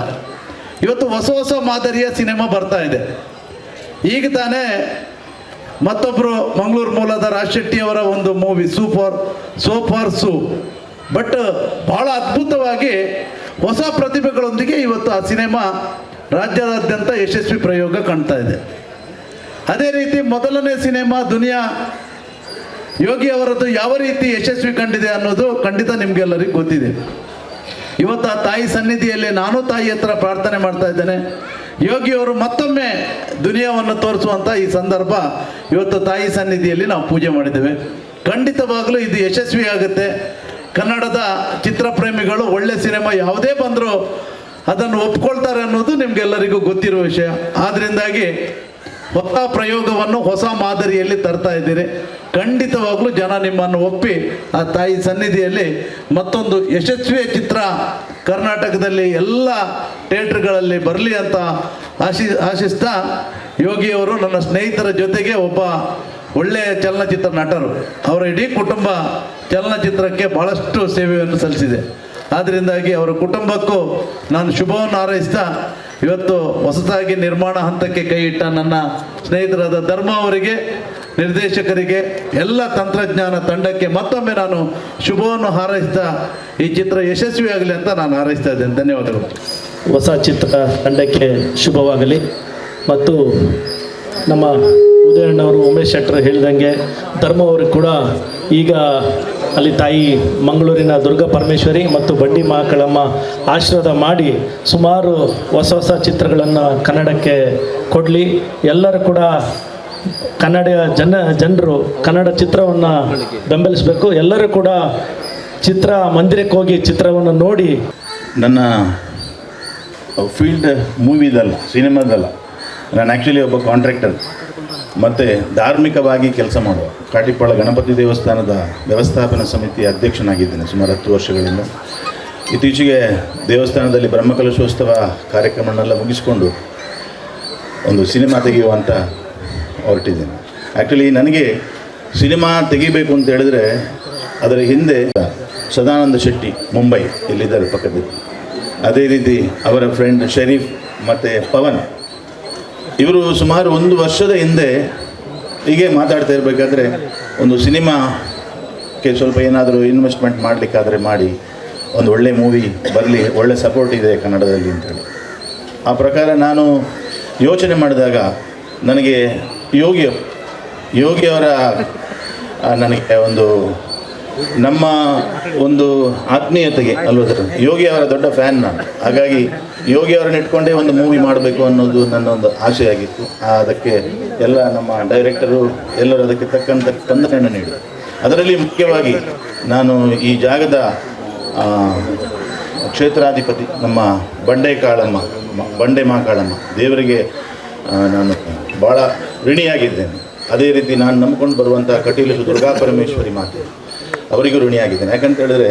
ಇವತ್ತು ಹೊಸ ಹೊಸ ಮಾದರಿಯ ಸಿನಿಮಾ ಬರ್ತಾ ಇದೆ. ಈಗ ತಾನೇ ಮತ್ತೊಬ್ಬರು ಮಂಗಳೂರು ಮೂಲದ ರಾಜ್ ಶೆಟ್ಟಿಯವರ ಒಂದು ಮೂವಿ, ಸೂಪರ್ ಸೂಪರ್ ಸೂ. ಬಟ್ ಬಹಳ ಅದ್ಭುತವಾಗಿ ಹೊಸ ಪ್ರತಿಭೆಗಳೊಂದಿಗೆ ಇವತ್ತು ಆ ಸಿನಿಮಾ ರಾಜ್ಯಾದ್ಯಂತ ಯಶಸ್ವಿ ಪ್ರಯೋಗ ಕಾಣ್ತಾ ಇದೆ. ಅದೇ ರೀತಿ ಮೊದಲನೇ ಸಿನಿಮಾ ದುನಿಯಾ. ಯೋಗಿ ಅವರದ್ದು ಯಾವ ರೀತಿ ಯಶಸ್ವಿ ಕಂಡಿದೆ ಅನ್ನೋದು ಖಂಡಿತ ನಿಮಗೆಲ್ಲರಿಗೂ ಗೊತ್ತಿದೆ. ಇವತ್ತು ಆ ತಾಯಿ ಸನ್ನಿಧಿಯಲ್ಲಿ ನಾನು ತಾಯಿ ಹತ್ರ ಪ್ರಾರ್ಥನೆ ಮಾಡ್ತಾ ಇದ್ದೇನೆ. ಯೋಗಿಯವರು ಮತ್ತೊಮ್ಮೆ ದುನಿಯಾವನ್ನು ತೋರಿಸುವಂಥ ಈ ಸಂದರ್ಭ ಇವತ್ತು ತಾಯಿ ಸನ್ನಿಧಿಯಲ್ಲಿ ನಾವು ಪೂಜೆ ಮಾಡಿದ್ದೇವೆ. ಖಂಡಿತವಾಗಲೂ ಇದು ಯಶಸ್ವಿ ಆಗುತ್ತೆ. ಕನ್ನಡದ ಚಿತ್ರಪ್ರೇಮಿಗಳು ಒಳ್ಳೆ ಸಿನಿಮಾ ಯಾವುದೇ ಬಂದರೂ ಅದನ್ನು ಒಪ್ಕೊಳ್ತಾರೆ ಅನ್ನೋದು ನಿಮಗೆಲ್ಲರಿಗೂ ಗೊತ್ತಿರುವ ವಿಷಯ. ಆದ್ದರಿಂದಾಗಿ ಹೊಸ ಪ್ರಯೋಗವನ್ನು ಹೊಸ ಮಾದರಿಯಲ್ಲಿ ತರ್ತಾ ಇದ್ದೀರಿ. ಖಂಡಿತವಾಗ್ಲೂ ಜನ ನಿಮ್ಮನ್ನು ಒಪ್ಪಿ ಆ ತಾಯಿ ಸನ್ನಿಧಿಯಲ್ಲಿ ಮತ್ತೊಂದು ಯಶಸ್ವಿ ಚಿತ್ರ ಕರ್ನಾಟಕದಲ್ಲಿ ಎಲ್ಲ ಥಿಯೇಟ್ರ್ಗಳಲ್ಲಿ ಬರಲಿ ಅಂತ ಆಶಿ, ಆಶಿಸ್ತಾ ಯೋಗಿಯವರು ನನ್ನ ಸ್ನೇಹಿತರ ಜೊತೆಗೆ ಒಬ್ಬ ಒಳ್ಳೆಯ ಚಲನಚಿತ್ರ ನಟರು. ಅವರ ಇಡೀ ಕುಟುಂಬ ಚಲನಚಿತ್ರಕ್ಕೆ ಭಾಳಷ್ಟು ಸೇವೆಯನ್ನು ಸಲ್ಲಿಸಿದೆ. ಆದ್ದರಿಂದಾಗಿ ಅವರ ಕುಟುಂಬಕ್ಕೂ ನಾನು ಶುಭವನ್ನು ಹಾರೈಸ್ತಾ ಇವತ್ತು ಹೊಸದಾಗಿ ನಿರ್ಮಾಣ ಹಂತಕ್ಕೆ ಕೈ ಇಟ್ಟ ನನ್ನ ಸ್ನೇಹಿತರಾದ ಧರ್ಮ ಅವರಿಗೆ, ನಿರ್ದೇಶಕರಿಗೆ ಎಲ್ಲ ತಂತ್ರಜ್ಞಾನ ತಂಡಕ್ಕೆ ಮತ್ತೊಮ್ಮೆ ನಾನು ಶುಭವನ್ನು ಹಾರೈಸ್ತಾ ಈ ಚಿತ್ರ ಯಶಸ್ವಿಯಾಗಲಿ ಅಂತ ನಾನು ಹಾರೈಸ್ತಾ ಇದ್ದೇನೆ. ಧನ್ಯವಾದಗಳು. ಹೊಸ ಚಿತ್ರ ತಂಡಕ್ಕೆ ಶುಭವಾಗಲಿ. ಮತ್ತು ನಮ್ಮ ಉದಯಣ್ಣವರು ಉಮೇಶ್ ಶೆಟ್ಟರ್ ಹೇಳಿದಂಗೆ ಧರ್ಮ ಅವರು ಕೂಡ ಈಗ ಅಲ್ಲಿ ತಾಯಿ ಮಂಗಳೂರಿನ ದುರ್ಗಾ ಪರಮೇಶ್ವರಿ ಮತ್ತು ಬಂಡಿ ಮಹಾಕಳಮ್ಮ ಆಶೀರ್ವಾದ ಮಾಡಿ ಸುಮಾರು ಹೊಸ ಹೊಸ ಚಿತ್ರಗಳನ್ನು ಕನ್ನಡಕ್ಕೆ ಕೊಡಲಿ. ಎಲ್ಲರೂ ಕೂಡ ಕನ್ನಡ ಜನ, ಜನರು ಕನ್ನಡ ಚಿತ್ರವನ್ನು ಬೆಂಬಲಿಸಬೇಕು. ಎಲ್ಲರೂ ಕೂಡ ಚಿತ್ರ ಮಂದಿರಕ್ಕೆ ಹೋಗಿ ಚಿತ್ರವನ್ನು ನೋಡಿ. ನನ್ನ ಫೀಲ್ಡ್ ಮೂವಿದಲ್ಲ ಸಿನಿಮಾದಲ್ಲ ನಾನು ಆ್ಯಕ್ಚುಲಿ ಒಬ್ಬ ಕಾಂಟ್ರಾಕ್ಟರ್ ಮತ್ತು ಧಾರ್ಮಿಕವಾಗಿ ಕೆಲಸ ಮಾಡುವ. ಕಾಟಿಪಾಳ ಗಣಪತಿ ದೇವಸ್ಥಾನದ ವ್ಯವಸ್ಥಾಪನಾ ಸಮಿತಿ ಅಧ್ಯಕ್ಷನಾಗಿದ್ದೇನೆ ಸುಮಾರು ಹತ್ತು ವರ್ಷಗಳಿಂದ. ಇತ್ತೀಚೆಗೆ ದೇವಸ್ಥಾನದಲ್ಲಿ ಬ್ರಹ್ಮಕಲಶೋತ್ಸವ ಕಾರ್ಯಕ್ರಮನೆಲ್ಲ ಮುಗಿಸ್ಕೊಂಡು ಒಂದು ಸಿನಿಮಾ ತೆಗೆಯುವಂತ ಹೊರಟಿದ್ದೇನೆ. ಆ್ಯಕ್ಚುಲಿ ನನಗೆ ಸಿನಿಮಾ ತೆಗಿಬೇಕು ಅಂತ ಹೇಳಿದ್ರೆ ಅದರ ಹಿಂದೆ ಸದಾನಂದ ಶೆಟ್ಟಿ ಮುಂಬೈ ಇಲ್ಲಿದ್ದಾರೆ ಪಕ್ಕದಲ್ಲಿ. ಅದೇ ರೀತಿ ಅವರ ಫ್ರೆಂಡ್ ಶರೀಫ್ ಮತ್ತು ಪವನ್ ಇವರು ಸುಮಾರು ಒಂದು ವರ್ಷದ ಹಿಂದೆ ಹೀಗೆ ಮಾತಾಡ್ತಾ ಇರಬೇಕಾದ್ರೆ ಒಂದು ಸಿನಿಮಾಕ್ಕೆ ಸ್ವಲ್ಪ ಏನಾದರೂ ಇನ್ವೆಸ್ಟ್ಮೆಂಟ್ ಮಾಡಲಿಕ್ಕಾದರೆ ಮಾಡಿ ಒಂದು ಒಳ್ಳೆ ಮೂವಿ ಬರಲಿ, ಒಳ್ಳೆ ಸಪೋರ್ಟ್ ಇದೆ ಕನ್ನಡದಲ್ಲಿ ಅಂತೇಳಿ. ಆ ಪ್ರಕಾರ ನಾನು ಯೋಚನೆ ಮಾಡಿದಾಗ ನನಗೆ ಯೋಗಿ ಯೋಗಿಯವರ ನನಗೆ ಒಂದು ನಮ್ಮ ಒಂದು ಆತ್ಮೀಯತೆಗೆ ಅಲ್ವ ಸರ್ ಯೋಗಿ ಅವರ ದೊಡ್ಡ ಫ್ಯಾನ್ ನಾನು. ಹಾಗಾಗಿ ಯೋಗಿ ಅವರನ್ನ ಇಟ್ಕೊಂಡೇ ಒಂದು ಮೂವಿ ಮಾಡಬೇಕು ಅನ್ನೋದು ನನ್ನ ಒಂದು ಆಸೆ ಅದಕ್ಕೆ ಎಲ್ಲ ನಮ್ಮ ಡೈರೆಕ್ಟರು ಎಲ್ಲರೂ ಅದಕ್ಕೆ ತಕ್ಕಂಥ ಸ್ಪಂದನೆಯನ್ನು ನೀಡಿ. ಅದರಲ್ಲಿ ಮುಖ್ಯವಾಗಿ ನಾನು ಈ ಜಾಗದ ಕ್ಷೇತ್ರಾಧಿಪತಿ, ನಮ್ಮ ಬಂಡೆ ಕಾಳಮ್ಮ ಬಂಡೆ ಮಾಕಾಳಮ್ಮ ದೇವರಿಗೆ ನಾನು ಭಾಳ ಋಣಿಯಾಗಿದ್ದೇನೆ. ಅದೇ ರೀತಿ ನಾನು ನಂಬ್ಕೊಂಡು ಬರುವಂಥ ಕಟೀಲು ದುರ್ಗಾ ಪರಮೇಶ್ವರಿ ಮಾತೆ ಅವರಿಗೂ ಋಣಿಯಾಗಿದ್ದೇನೆ. ಯಾಕಂತ ಹೇಳಿದ್ರೆ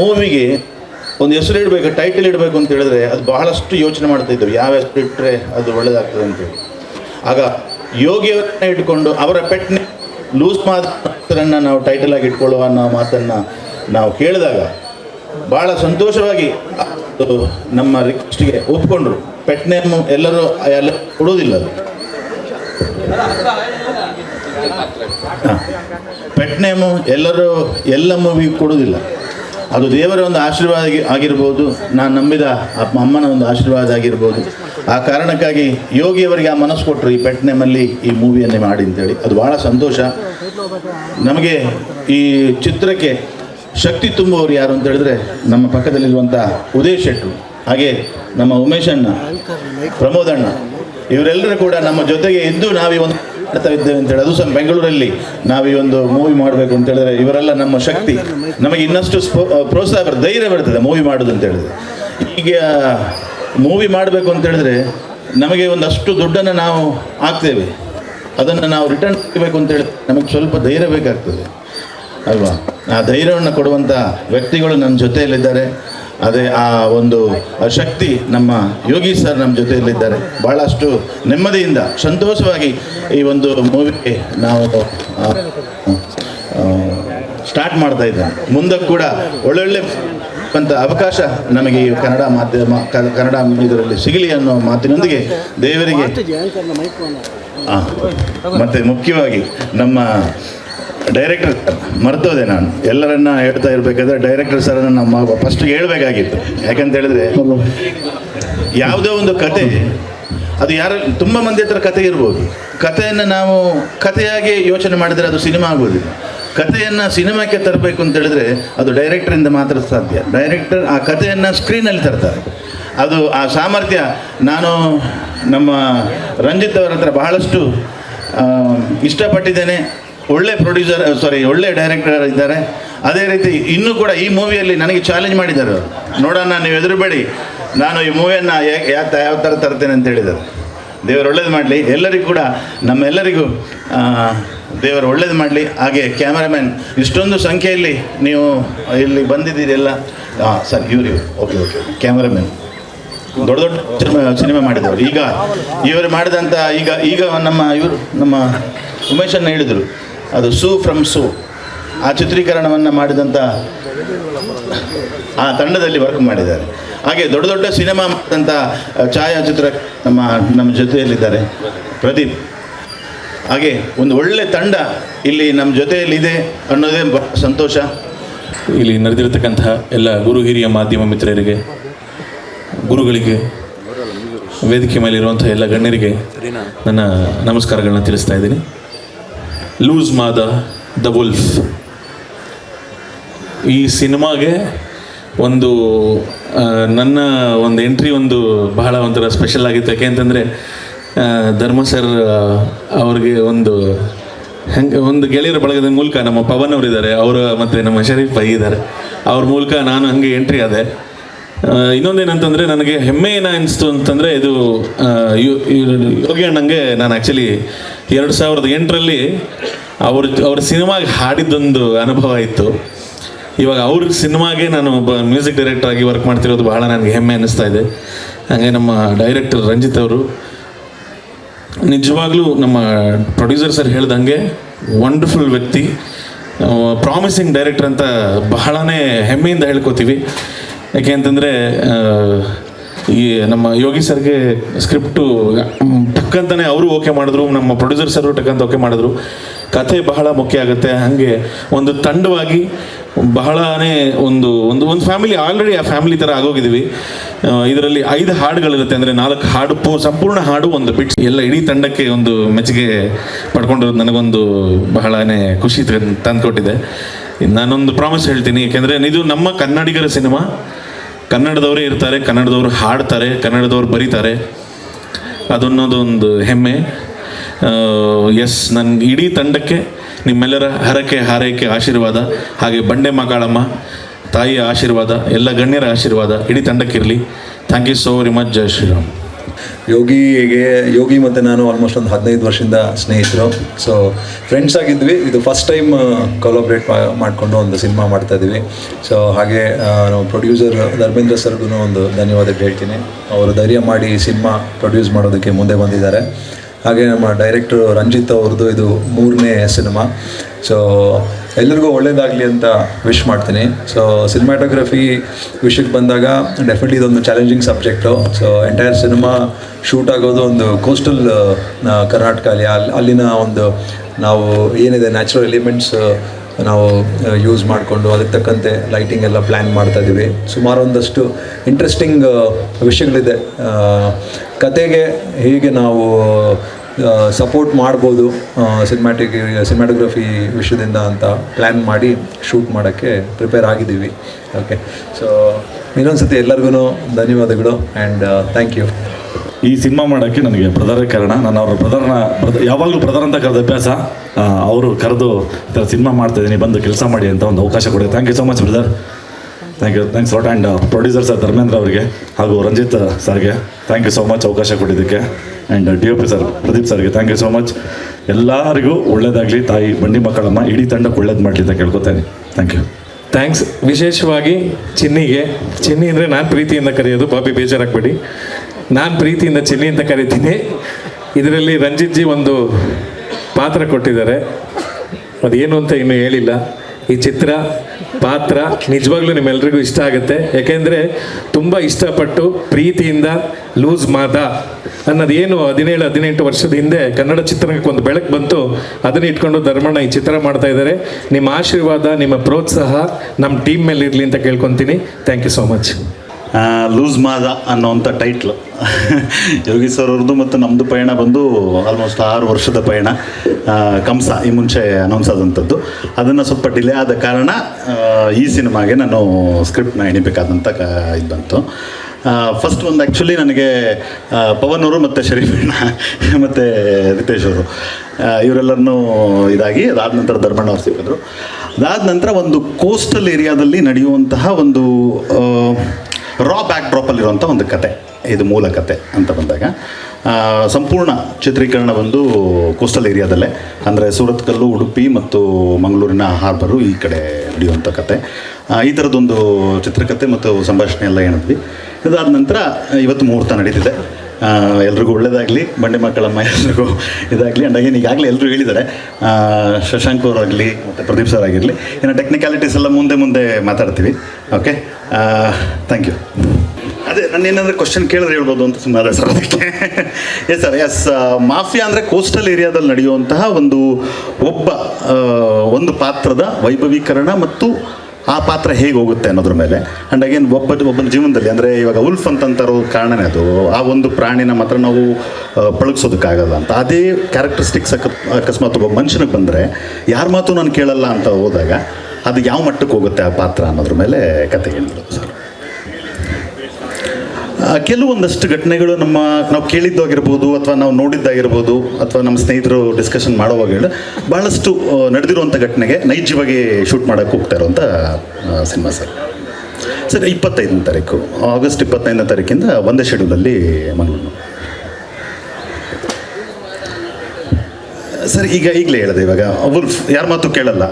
ಮೂವಿಗೆ ಒಂದು ಹೆಸರು ಇಡಬೇಕು ಟೈಟಲ್ ಇಡಬೇಕು ಅಂತ ಹೇಳಿದ್ರೆ ಅದು ಬಹಳಷ್ಟು ಯೋಚನೆ ಮಾಡ್ತಾ ಇದ್ದೆವು. ಯಾವ ಹೆಸರು ಇಟ್ಟರೆ ಅದು ಒಳ್ಳೆಯದಾಗ್ತದೆ ಅಂತೇಳಿ ಆಗ ಯೋಗಿಯನ್ನ ಇಟ್ಕೊಂಡು ಅವರ ಪೆಟ್ನೆ ಲೂಸ್ ಮಾತನ್ನು ನಾವು ಟೈಟಲ್ ಆಗಿ ಇಟ್ಕೊಳ್ಳುವ ಅನ್ನೋ ಮಾತನ್ನು ನಾವು ಕೇಳಿದಾಗ ಭಾಳ ಸಂತೋಷವಾಗಿ ನಮ್ಮ ರಿಕ್ವೆಸ್ಟ್ಗೆ ಒಪ್ಕೊಂಡ್ರು. ಪೆಟ್ ನೇಮ್ ಎಲ್ಲರೂ ಎಲ್ಲ ಕೊಡೋದಿಲ್ಲ ಅದು. ಪೆಟ್ ನೇಮು ಎಲ್ಲರೂ ಎಲ್ಲ ಮೂವಿ ಕೊಡೋದಿಲ್ಲ ಅದು ದೇವರ ಒಂದು ಆಶೀರ್ವಾದ ಆಗಿ- ಆಗಿರ್ಬೋದು. ನಾನು ನಂಬಿದ ಅಮ್ಮನ ಒಂದು ಆಶೀರ್ವಾದ ಆಗಿರ್ಬೋದು. ಆ ಕಾರಣಕ್ಕಾಗಿ ಯೋಗಿಯವರಿಗೆ ಆ ಮನಸ್ಸು ಕೊಟ್ಟರು ಈ ಪೆಟ್ ನೇಮಲ್ಲಿ ಈ ಮೂವಿಯನ್ನೇ ಮಾಡಿ ಅಂತೇಳಿ. ಅದು ಭಾಳ ಸಂತೋಷ. ನಮಗೆ ಈ ಚಿತ್ರಕ್ಕೆ ಶಕ್ತಿ ತುಂಬುವವರು ಯಾರು ಅಂತ ಹೇಳಿದ್ರೆ ನಮ್ಮ ಪಕ್ಕದಲ್ಲಿರುವಂಥ ಉದಯ್ ಶೆಟ್ಟು ಹಾಗೆ ನಮ್ಮ ಉಮೇಶಣ್ಣ ಪ್ರಮೋದಣ್ಣ ಇವರೆಲ್ಲರೂ ಕೂಡ ನಮ್ಮ ಜೊತೆಗೆ ಇದ್ದು ನಾವೀ ಒಂದು ಮಾಡ್ತಾ ಇದ್ದೇವೆ ಅಂತೇಳಿ ಅದು ಸಹ ಬೆಂಗಳೂರಲ್ಲಿ ನಾವು ಈ ಒಂದು ಮೂವಿ ಮಾಡಬೇಕು ಅಂತ ಹೇಳಿದ್ರೆ ಇವರೆಲ್ಲ ನಮ್ಮ ಶಕ್ತಿ. ನಮಗೆ ಇನ್ನಷ್ಟು ಪ್ರೋತ್ಸಾಹ ಬರ್ತದೆ ಧೈರ್ಯ ಬರ್ತದೆ ಮೂವಿ ಮಾಡೋದು ಅಂತ ಹೇಳಿದ್ರೆ. ಈಗ ಮೂವಿ ಮಾಡಬೇಕು ಅಂತ ಹೇಳಿದ್ರೆ ನಮಗೆ ಒಂದಷ್ಟು ದುಡ್ಡನ್ನು ನಾವು ಹಾಕ್ತೇವೆ. ಅದನ್ನು ನಾವು ರಿಟರ್ನ್ ಮಾಡಬೇಕು ಅಂತ ಹೇಳಿ ನಮಗೆ ಸ್ವಲ್ಪ ಧೈರ್ಯ ಬೇಕಾಗ್ತದೆ. ಅಲ್ವಾ? ಆ ಧೈರ್ಯವನ್ನು ಕೊಡುವಂಥ ವ್ಯಕ್ತಿಗಳು ನನ್ನ ಜೊತೆಯಲ್ಲಿದ್ದಾರೆ. ಅದೇ ಆ ಒಂದು ಶಕ್ತಿ ನಮ್ಮ ಯೋಗಿ ಸರ್ ನಮ್ಮ ಜೊತೆಯಲ್ಲಿದ್ದಾರೆ. ಭಾಳಷ್ಟು ನೆಮ್ಮದಿಯಿಂದ ಸಂತೋಷವಾಗಿ ಈ ಒಂದು ಮೂವಿಗೆ ನಾವು ಸ್ಟಾರ್ಟ್ ಮಾಡ್ತಾ ಇದ್ದೇವೆ. ಮುಂದೆ ಕೂಡ ಒಳ್ಳೊಳ್ಳೆ ಅಂತ ಅವಕಾಶ ನಮಗೆ ಈ ಕನ್ನಡ ಮಾಧ್ಯಮ ಕನ್ನಡ ಇದರಲ್ಲಿ ಸಿಗಲಿ ಅನ್ನೋ ಮಾತಿನೊಂದಿಗೆ ದೇವರಿಗೆ ಮತ್ತೆ ಮುಖ್ಯವಾಗಿ ನಮ್ಮ ಡೈರೆಕ್ಟರ್ ಮರ್ತೋದೆ ನಾನು. ಎಲ್ಲರನ್ನ ಹೇಳ್ತಾ ಇರಬೇಕಾದ್ರೆ ಡೈರೆಕ್ಟರ್ ಸರ್ನ ನಮ್ಮ ಫಸ್ಟ್ ಹೇಳ್ಬೇಕಾಗಿತ್ತು. ಯಾಕಂತ ಹೇಳಿದ್ರೆ, ಯಾವುದೋ ಒಂದು ಕತೆ, ಅದು ಯಾರು, ತುಂಬ ಮಂದಿ ಹತ್ರ ಕತೆ ಇರ್ಬೋದು. ಕಥೆಯನ್ನು ನಾವು ಕಥೆಯಾಗಿ ಯೋಚನೆ ಮಾಡಿದರೆ ಅದು ಸಿನಿಮಾ ಆಗೋದಿಲ್ಲ. ಕಥೆಯನ್ನು ಸಿನಿಮಾಕ್ಕೆ ತರಬೇಕು ಅಂತ ಹೇಳಿದ್ರೆ ಅದು ಡೈರೆಕ್ಟರಿಂದ ಮಾತ್ರ ಸಾಧ್ಯ. ಡೈರೆಕ್ಟರ್ ಆ ಕಥೆಯನ್ನು ಸ್ಕ್ರೀನಲ್ಲಿ ತರ್ತಾರೆ. ಅದು ಆ ಸಾಮರ್ಥ್ಯ, ನಾನು ನಮ್ಮ ರಂಜಿತ್ ಅವರ ಹತ್ರ ಬಹಳಷ್ಟು ಇಷ್ಟಪಟ್ಟಿದ್ದೇನೆ. ಒಳ್ಳೆ ಪ್ರೊಡ್ಯೂಸರ್ ಸಾರಿ ಒಳ್ಳೆ ಡೈರೆಕ್ಟರ್ ಇದ್ದಾರೆ. ಅದೇ ರೀತಿ ಇನ್ನೂ ಕೂಡ ಈ ಮೂವಿಯಲ್ಲಿ ನನಗೆ ಚಾಲೆಂಜ್ ಮಾಡಿದ್ದಾರೆ ನೋಡೋಣ ನೀವು ಎದುರುಬೇಡಿ ನಾನು ಈ ಮೂವಿಯನ್ನು ಯಾಕೆ ಯಾವ ಥರ ತರ್ತೇನೆ ಅಂತ ಹೇಳಿದರು ದೇವರು ಒಳ್ಳೇದು ಮಾಡಲಿ. ಎಲ್ಲರಿಗೂ ಕೂಡ, ನಮ್ಮೆಲ್ಲರಿಗೂ ದೇವರು ಒಳ್ಳೇದು ಮಾಡಲಿ. ಹಾಗೆ ಕ್ಯಾಮರಾಮ್ಯಾನ್ ಇಷ್ಟೊಂದು ಸಂಖ್ಯೆಯಲ್ಲಿ ನೀವು ಇಲ್ಲಿ ಬಂದಿದ್ದೀರೆಲ್ಲ. ಹಾಂ ಸರ್, ಇವ್ರು ಓಕೆ ಓಕೆ ಕ್ಯಾಮರಾಮ್ಯಾನ್ ದೊಡ್ಡ ದೊಡ್ಡ ಸಿನಿಮಾ ಮಾಡಿದವರು. ಈಗ ಇವರು ಮಾಡಿದಂಥ ಈಗ ಈಗ ನಮ್ಮ ಇವರು, ನಮ್ಮ ಉಮೇಶನ್ನು ಹೇಳಿದರು. ಅದು ಸೂ ಫ್ರಮ್ ಸೂ. ಆ ಚಿತ್ರೀಕರಣವನ್ನು ಮಾಡಿದಂಥ ಆ ತಂಡದಲ್ಲಿ ವರ್ಕ್ ಮಾಡಿದ್ದಾರೆ. ಹಾಗೆ ದೊಡ್ಡ ದೊಡ್ಡ ಸಿನಿಮಾ ಮಾಡಿದಂಥ ಛಾಯಾಚಿತ್ರ ನಮ್ಮ ನಮ್ಮ ಜೊತೆಯಲ್ಲಿದ್ದಾರೆ. ಪ್ರದೀಪ್. ಹಾಗೆ ಒಂದು ಒಳ್ಳೆ ತಂಡ ಇಲ್ಲಿ ನಮ್ಮ ಜೊತೆಯಲ್ಲಿದೆ ಅನ್ನೋದೇ ಬಹಳ ಸಂತೋಷ. ಇಲ್ಲಿ ನಡೆದಿರತಕ್ಕಂತಹ ಎಲ್ಲ ಗುರು, ಹಿರಿಯ ಮಾಧ್ಯಮ ಮಿತ್ರರಿಗೆ, ಗುರುಗಳಿಗೆ, ವೇದಿಕೆ ಮೇಲಿರುವಂಥ ಎಲ್ಲ ಗಣ್ಯರಿಗೆ ನನ್ನ ನಮಸ್ಕಾರಗಳನ್ನ ತಿಳಿಸ್ತಾ ಇದ್ದೀನಿ. ಲೂಸ್ ಮಾದ ದ ವುಲ್ಫ್ ಈ ಸಿನಿಮಾಗೆ ಒಂದು ನನ್ನ ಒಂದು ಎಂಟ್ರಿ ಒಂದು ಬಹಳ ಒಂಥರ ಸ್ಪೆಷಲ್ ಆಗಿತ್ತು. ಯಾಕೆ ಅಂತಂದರೆ ಧರ್ಮ ಸರ್ ಅವ್ರಿಗೆ ಒಂದು, ಹೆಂಗೆ, ಒಂದು ಗೆಳೆಯರ ಬಳಗದ ಮೂಲಕ ನಮ್ಮ ಪವನ್ ಅವರಿದ್ದಾರೆ. ಅವರು ಮತ್ತು ನಮ್ಮ ಶರೀಫ್ ಭಾಯಿ ಇದ್ದಾರೆ. ಅವ್ರ ಮೂಲಕ ನಾನು ಹಂಗೆ ಎಂಟ್ರಿ ಆದೆ. ಇನ್ನೊಂದೇನಂತಂದರೆ ನನಗೆ ಹೆಮ್ಮೆ ಏನ ಅನಿಸ್ತು ಅಂತಂದರೆ ಇದು ಯೋಗಿ ಅಣ್ಣಂಗೆ ನಾನು ಆ್ಯಕ್ಚುಲಿ ಎರಡು ಸಾವಿರದ ಎಂಟರಲ್ಲಿ ಅವ್ರ ಅವ್ರ ಸಿನಿಮಾಗೆ ಹಾಡಿದ್ದೊಂದು ಅನುಭವ ಇತ್ತು. ಇವಾಗ ಅವ್ರ ಸಿನಿಮಾಗೆ ನಾನು ಒಬ್ಬ ಮ್ಯೂಸಿಕ್ ಡೈರೆಕ್ಟರ್ ಆಗಿ ವರ್ಕ್ ಮಾಡ್ತಿರೋದು ಬಹಳ ನನಗೆ ಹೆಮ್ಮೆ ಅನ್ನಿಸ್ತಾ ಇದೆ. ಹಾಗೆ ನಮ್ಮ ಡೈರೆಕ್ಟರ್ ರಂಜಿತ್ ಅವರು, ನಿಜವಾಗ್ಲೂ ನಮ್ಮ ಪ್ರೊಡ್ಯೂಸರ್ ಸರ್ ಹೇಳ್ದಂಗೆ ವಂಡರ್ಫುಲ್ ವ್ಯಕ್ತಿ. ಪ್ರಾಮಿಸಿಂಗ್ ಡೈರೆಕ್ಟರ್ ಅಂತ ಬಹಳನೇ ಹೆಮ್ಮೆಯಿಂದ ಹೇಳ್ಕೊತೀವಿ. ಯಾಕೆ ಅಂತಂದರೆ ಈ ನಮ್ಮ ಯೋಗಿ ಸರ್ಗೆ ಸ್ಕ್ರಿಪ್ಟು ಟಕ್ಕಂತಾನೆ ಅವರು ಓಕೆ ಮಾಡಿದ್ರು, ನಮ್ಮ ಪ್ರೊಡ್ಯೂಸರ್ ಸರ್ ಟಕ್ಕಂತ ಓಕೆ ಮಾಡಿದ್ರು. ಕಥೆ ಬಹಳ ಮುಖ್ಯ ಆಗುತ್ತೆ. ಹಾಗೆ ಒಂದು ತಂಡವಾಗಿ ಬಹಳನೇ ಒಂದು ಒಂದು ಒಂದು ಫ್ಯಾಮಿಲಿ ಆಲ್ರೆಡಿ ಆ ಫ್ಯಾಮಿಲಿ ಥರ ಆಗೋಗಿದ್ದೀವಿ ಇದರಲ್ಲಿ ಐದು ಹಾಡುಗಳಿರುತ್ತೆ, ಅಂದರೆ ನಾಲ್ಕು ಹಾಡು, ಪೂ, ಸಂಪೂರ್ಣ ಹಾಡು ಒಂದು ಬಿಟ್ ಎಲ್ಲ ಇಡೀ ತಂಡಕ್ಕೆ ಒಂದು ಮೆಚ್ಚುಗೆ ಪಡ್ಕೊಂಡಿರೋದು ನನಗೊಂದು ಬಹಳನೇ ಖುಷಿ ತಂದುಕೊಟ್ಟಿದೆ. ನಾನೊಂದು ಪ್ರಾಮಿಸ್ ಹೇಳ್ತೀನಿ, ಯಾಕೆಂದರೆ ಇದು ನಮ್ಮ ಕನ್ನಡಿಗರ ಸಿನಿಮಾ ಕನ್ನಡದವರೇ ಇರ್ತಾರೆ, ಕನ್ನಡದವರು ಹಾಡ್ತಾರೆ, ಕನ್ನಡದವ್ರು ಬರೀತಾರೆ. ಅದನ್ನೋದೊಂದು ಹೆಮ್ಮೆ. ಎಸ್ ನನ್ನ ಇಡೀ ತಂಡಕ್ಕೆ, ನಿಮ್ಮೆಲ್ಲರ ಹರಕೆ ಹಾರೈಕೆ ಆಶೀರ್ವಾದ, ಹಾಗೆ ಬಂಡೆ ಮಕಾಳಮ್ಮ, ತಾಯಿಯ ಆಶೀರ್ವಾದ, ಎಲ್ಲ ಗಣ್ಯರ ಆಶೀರ್ವಾದ ಇಡೀ ತಂಡಕ್ಕಿರಲಿ thank you so very much ಜೈ ಶ್ರೀರಾಮ್ ಯೋಗಿಗೆ ಯೋಗಿ ಮತ್ತು ನಾನು ಆಲ್ಮೋಸ್ಟ್ ಒಂದು ಹದಿನೈದು ವರ್ಷದಿಂದ ಸ್ನೇಹಿತರು. ಸೊ ಫ್ರೆಂಡ್ಸ್ ಆಗಿದ್ವಿ. ಇದು ಫಸ್ಟ್ ಟೈಮ್ ಕೊಲಾಬ್ರೇಟ್ ಮಾಡಿಕೊಂಡು ಒಂದು ಸಿನಿಮಾ ಮಾಡ್ತಾ ಇದ್ವಿ ಸೊ ಹಾಗೆ ನಾವು ಪ್ರೊಡ್ಯೂಸರ್ ಧರ್ಮೇಂದ್ರ ಸರ್ಗೂ ಒಂದು ಧನ್ಯವಾದ ಹೇಳ್ತೀನಿ. ಅವರು ಧೈರ್ಯ ಮಾಡಿ ಸಿನಿಮಾ ಪ್ರೊಡ್ಯೂಸ್ ಮಾಡೋದಕ್ಕೆ ಮುಂದೆ ಬಂದಿದ್ದಾರೆ. ಹಾಗೆ ನಮ್ಮ ಡೈರೆಕ್ಟರ್ ರಂಜಿತ್ ಅವ್ರದ್ದು ಇದು ಮೂರನೇ ಸಿನಿಮಾ. ಸೊ ಎಲ್ಲರಿಗೂ ಒಳ್ಳೇದಾಗಲಿ ಅಂತ ವಿಶ್ ಮಾಡ್ತೀನಿ. ಸೊ ಸಿನಿಮಾಟೋಗ್ರಫಿ ವಿಷಯಕ್ಕೆ ಬಂದಾಗ ಡೆಫಿನೆಟ್ಲಿ ಇದೊಂದು challenging subject so entire cinema shoot ಆಗೋದು ಒಂದು ಕೋಸ್ಟಲ್ ಕರ್ನಾಟಕ ಅಲ್ಲಿ ಅಲ್ಲಿ ಅಲ್ಲಿನ ಒಂದು ನಾವು ಏನಿದೆ ನ್ಯಾಚುರಲ್ ಎಲಿಮೆಂಟ್ಸ್ ನಾವು ಯೂಸ್ ಮಾಡಿಕೊಂಡು ಅದಕ್ಕೆ ತಕ್ಕಂತೆ ಲೈಟಿಂಗ್ ಎಲ್ಲ ಪ್ಲ್ಯಾನ್ ಮಾಡ್ತಾ ಇದ್ದೀವಿ. ಸುಮಾರು ಒಂದಷ್ಟು ಇಂಟ್ರೆಸ್ಟಿಂಗ್ ವಿಷಯಗಳಿದೆ. ಕತೆಗೆ ಹೇಗೆ ನಾವು ಸಪೋರ್ಟ್ ಮಾಡ್ಬೋದು ಸಿನಿಮ್ಯಾಟಿಕ್ ಸಿನಿಮ್ಯಾಟೋಗ್ರಫಿ ವಿಷಯದಿಂದ ಅಂತ ಪ್ಲ್ಯಾನ್ ಮಾಡಿ ಶೂಟ್ ಮಾಡೋಕ್ಕೆ ಪ್ರಿಪೇರ್ ಆಗಿದ್ದೀವಿ. ಓಕೆ ಸೊ ಇನ್ನೊಂದು ಸತಿ ಎಲ್ಲರಿಗೂ ಧನ್ಯವಾದಗಳು ಆ್ಯಂಡ್ ಥ್ಯಾಂಕ್ ಯು ಈ ಸಿನಿಮಾ ಮಾಡೋಕ್ಕೆ ನನಗೆ ಬ್ರದರೇ ಕಾರಣ. ನಾನು ಅವ್ರ ಬ್ರದರ್ನ ಬ್ರದರ್ ಯಾವಾಗಲೂ ಬ್ರದರ್ ಅಂತ ಕರೆದ ಅಭ್ಯಾಸ ಅವರು ಕರೆದು ಈ ಥರ ಸಿನಿಮಾ ಮಾಡ್ತಾಯಿದ್ದೀನಿ ಬಂದು ಕೆಲಸ ಮಾಡಿ ಅಂತ ಒಂದು ಅವಕಾಶ ಕೊಡಿ thank you so much brother thank you thanks lot and producer sir Dharmendra ಅವರಿಗೆ ಹಾಗೂ ರಂಜಿತ್ ಸರ್ಗೆ ಥ್ಯಾಂಕ್ ಯು ಸೋ ಮಚ್ ಅವಕಾಶ ಕೊಟ್ಟಿದ್ದಕ್ಕೆ. And D O P sir Pradeep ಸರ್ಗೆ ಥ್ಯಾಂಕ್ ಯು ಸೋ ಮಚ್ ಎಲ್ಲರಿಗೂ ಒಳ್ಳೇದಾಗಲಿ. ತಾಯಿ ಬಂಡಿ ಮಕ್ಕಳಮ್ಮ, ಇಡೀ ತಂಡಕ್ಕೆ ಒಳ್ಳೇದು ಮಾಡಲಿ ಅಂತ ಕೇಳ್ಕೊತೇನೆ. ಥ್ಯಾಂಕ್ ಯು ಥ್ಯಾಂಕ್ಸ್ ವಿಶೇಷವಾಗಿ ಚಿನ್ನಿಗೆ. ಚಿನ್ನಿ ಅಂದರೆ ನಾನು ಪ್ರೀತಿಯಿಂದ ಕರೆಯೋದು. ಬಾಬಿ, ಬೇಜಾರಾಗಬೇಡಿ. ನಾನು ಪ್ರೀತಿಯಿಂದ ಚಿನ್ನಿ ಅಂತ ಕರಿತೀನಿ. ಇದರಲ್ಲಿ ರಂಜಿತ್ ಜಿ ಒಂದು ಪಾತ್ರ ಕೊಟ್ಟಿದ್ದಾರೆ. ಅದೇನು ಅಂತ ಇನ್ನೂ ಹೇಳಿಲ್ಲ. ಈ ಚಿತ್ರ, ಪಾತ್ರ ನಿಜವಾಗ್ಲೂ ನಿಮ್ಮೆಲ್ರಿಗೂ ಇಷ್ಟ ಆಗುತ್ತೆ. ಯಾಕೆಂದರೆ ತುಂಬ ಇಷ್ಟಪಟ್ಟು ಪ್ರೀತಿಯಿಂದ ಲೂಸ್ ಮಾದ ಅನ್ನೋದೇನು ಹದಿನೇಳು, ಹದಿನೆಂಟು ವರ್ಷದ ಹಿಂದೆ ಕನ್ನಡ ಚಿತ್ರಕ್ಕೆ ಒಂದು ಬೆಳಕು ಬಂತು, ಅದನ್ನ ಇಟ್ಕೊಂಡು ಧರ್ಮಣ್ಣ ಈ ಚಿತ್ರ ಮಾಡ್ತಾ ಇದ್ದಾರೆ. ನಿಮ್ಮ ಆಶೀರ್ವಾದ, ನಿಮ್ಮ ಪ್ರೋತ್ಸಾಹ ನಮ್ಮ ಟೀಮ್ ಮೇಲೆ ಇರಲಿ ಅಂತ ಕೇಳ್ಕೊತೀನಿ. Thank you so much loose Mada ಅನ್ನೋವಂಥ title Yogi sir ಅವ್ರದ್ದು ಮತ್ತು ನಮ್ಮದು ಪಯಣ ಬಂದು ಆಲ್ಮೋಸ್ಟ್ ಆರು ವರ್ಷದ ಪಯಣ. ಕಂಸ, ಈ ಮುಂಚೆ ಅನೌನ್ಸ್ ಆದಂಥದ್ದು. ಅದನ್ನು ಸ್ವಲ್ಪ ಡಿಲೇ ಆದ ಕಾರಣ ಈ ಸಿನಿಮಾಗೆ ನಾನು ಸ್ಕ್ರಿಪ್ಟ್ನ ಎಣಿಬೇಕಾದಂಥ ಕ, ಇದು ಬಂತು. ಫಸ್ಟ್ ಒಂದು ಆ್ಯಕ್ಚುಲಿ ನನಗೆ ಪವನ್ ಅವರು ಮತ್ತು ಶರೀಫಣ್ಣ ಮತ್ತು ರಿತೇಶ್ ಅವರು ಇವರೆಲ್ಲರನ್ನೂ ಇದಾಗಿ ಅದಾದ ನಂತರ ಧರ್ಮಣ್ಣ ಅವ್ರು ಸಿಕ್ಕಿದ್ರು. ಅದಾದ ನಂತರ ಒಂದು ಕೋಸ್ಟಲ್ ಏರಿಯಾದಲ್ಲಿ ನಡೆಯುವಂತಹ ಒಂದು ರಾ ಬ್ಯಾಕ್ ಡ್ರಾಪಲ್ಲಿರುವಂಥ ಒಂದು ಕತೆ. ಇದು ಮೂಲ ಕತೆ ಅಂತ ಬಂದಾಗ. ಸಂಪೂರ್ಣ ಚಿತ್ರೀಕರಣ ಬಂದು ಕೋಸ್ಟಲ್ ಏರಿಯಾದಲ್ಲೇ ಅಂದರೆ ಸೂರತ್ಕಲ್ಲು ಉಡುಪಿ ಮತ್ತು ಮಂಗಳೂರಿನ ಹಾರ್ಬರು ಈ ಕಡೆ ನಡೆಯುವಂಥ ಕತೆ. ಈ ಥರದ್ದೊಂದು ಚಿತ್ರಕಥೆ ಮತ್ತು ಸಂಭಾಷಣೆ ಎಲ್ಲ ಏನಿದ್ವಿ. ಇದಾದ ನಂತರ ಇವತ್ತು ಮುಹೂರ್ತ ನಡೀತಿದೆ. ಎಲ್ರಿಗೂ ಒಳ್ಳೇದಾಗಲಿ, ಬಂಡೆ ಮಕ್ಕಳಮ್ಮ ಎಲ್ರಿಗೂ ಇದಾಗಲಿ. ಅಂಡ್ ಅಗೇನ್ ಈಗಾಗಲೇ ಎಲ್ಲರೂ ಹೇಳಿದ್ದಾರೆ ಶಶಾಂಕ್ ಅವರಾಗಲಿ, ಮತ್ತು ಪ್ರದೀಪ್ ಸರ್ ಆಗಿರಲಿ. ಇನ್ನು ಟೆಕ್ನಿಕಾಲಿಟೀಸ್ ಎಲ್ಲ ಮುಂದೆ ಮುಂದೆ ಮಾತಾಡ್ತೀವಿ. ಓಕೆ ಥ್ಯಾಂಕ್ ಯು ಅದೇ, ನಾನು ಏನಾದರೂ ಕ್ವಶನ್ ಕೇಳಿದ್ರೆ ಹೇಳ್ಬೋದು ಅಂತ ಸುಮಾರು ಸರ್ ಅದಕ್ಕೆ. ಎಸ್ ಸರ್ ಎಸ್ ಮಾಫಿಯಾ ಅಂದರೆ ಕೋಸ್ಟಲ್ ಏರಿಯಾದಲ್ಲಿ ನಡೆಯುವಂತಹ ಒಂದು ಒಬ್ಬ ಒಂದು ಪಾತ್ರದ ವೈಭವೀಕರಣ ಮತ್ತು ಆ ಪಾತ್ರ ಹೇಗೆ ಹೋಗುತ್ತೆ ಅನ್ನೋದ್ರ ಮೇಲೆ. ಆ್ಯಂಡ್ ಅಗೇನ್ ಒಬ್ಬ ಒಬ್ಬನ ಜೀವನದಲ್ಲಿ, ಅಂದರೆ ಇವಾಗ ಉಲ್ಫ್ ಅಂತಂತಾರೋ ಕಾರಣನೇ ಅದು, ಆ ಒಂದು ಪ್ರಾಣಿನ ಮಾತ್ರ ನಾವು ಪಳಗಿಸೋದಕ್ಕಾಗಲ್ಲ ಅಂತ. ಅದೇ ಕ್ಯಾರೆಕ್ಟರಿಸ್ಟಿಕ್ಸ್ ಅಕ ಅಕಸ್ಮಾತ್ ಒಬ್ಬ ಮನುಷ್ಯನಿಗೆ ಬಂದರೆ, ಯಾರ ಮಾತು ನಾನು ಕೇಳಲ್ಲ ಅಂತ ಹೋದಾಗ, ಅದು ಯಾವ ಮಟ್ಟಕ್ಕೆ ಹೋಗುತ್ತೆ ಆ ಪಾತ್ರ ಅನ್ನೋದ್ರ ಮೇಲೆ ಕತೆ ಹೇಳಿದ್ರು ಸರ್. ಕೆಲವೊಂದಷ್ಟು ಘಟನೆಗಳು ನಮ್ಮ ನಾವು ಕೇಳಿದ್ದಾಗಿರ್ಬೋದು ಅಥವಾ ನಾವು ನೋಡಿದ್ದಾಗಿರ್ಬೋದು ಅಥವಾ ನಮ್ಮ ಸ್ನೇಹಿತರು ಡಿಸ್ಕಷನ್ ಮಾಡುವಾಗ ಭಾಳಷ್ಟು ನಡೆದಿರುವಂಥ ಘಟನೆಗೆ ನೈಜವಾಗಿ ಶೂಟ್ ಮಾಡೋಕ್ಕೆ ಹೋಗ್ತಾ ಇರುವಂಥ ಸಿನಿಮಾ ಸರ್. ಸರ್, ಇಪ್ಪತ್ತೈದನೇ ತಾರೀಕು ಆಗಸ್ಟ್ ಇಪ್ಪತ್ತೈದನೇ ತಾರೀಕಿಂದ ಒಂದೇ ಶೆಡ್ಯೂಲಲ್ಲಿ ಮಂಗಳೂರು. ಸರ್, ಈಗ ಈಗಲೇ ಹೇಳಿದೆ ಇವಾಗ ವುಲ್ಫ್ ಯಾರ ಮಾತು ಕೇಳಲ್ಲ?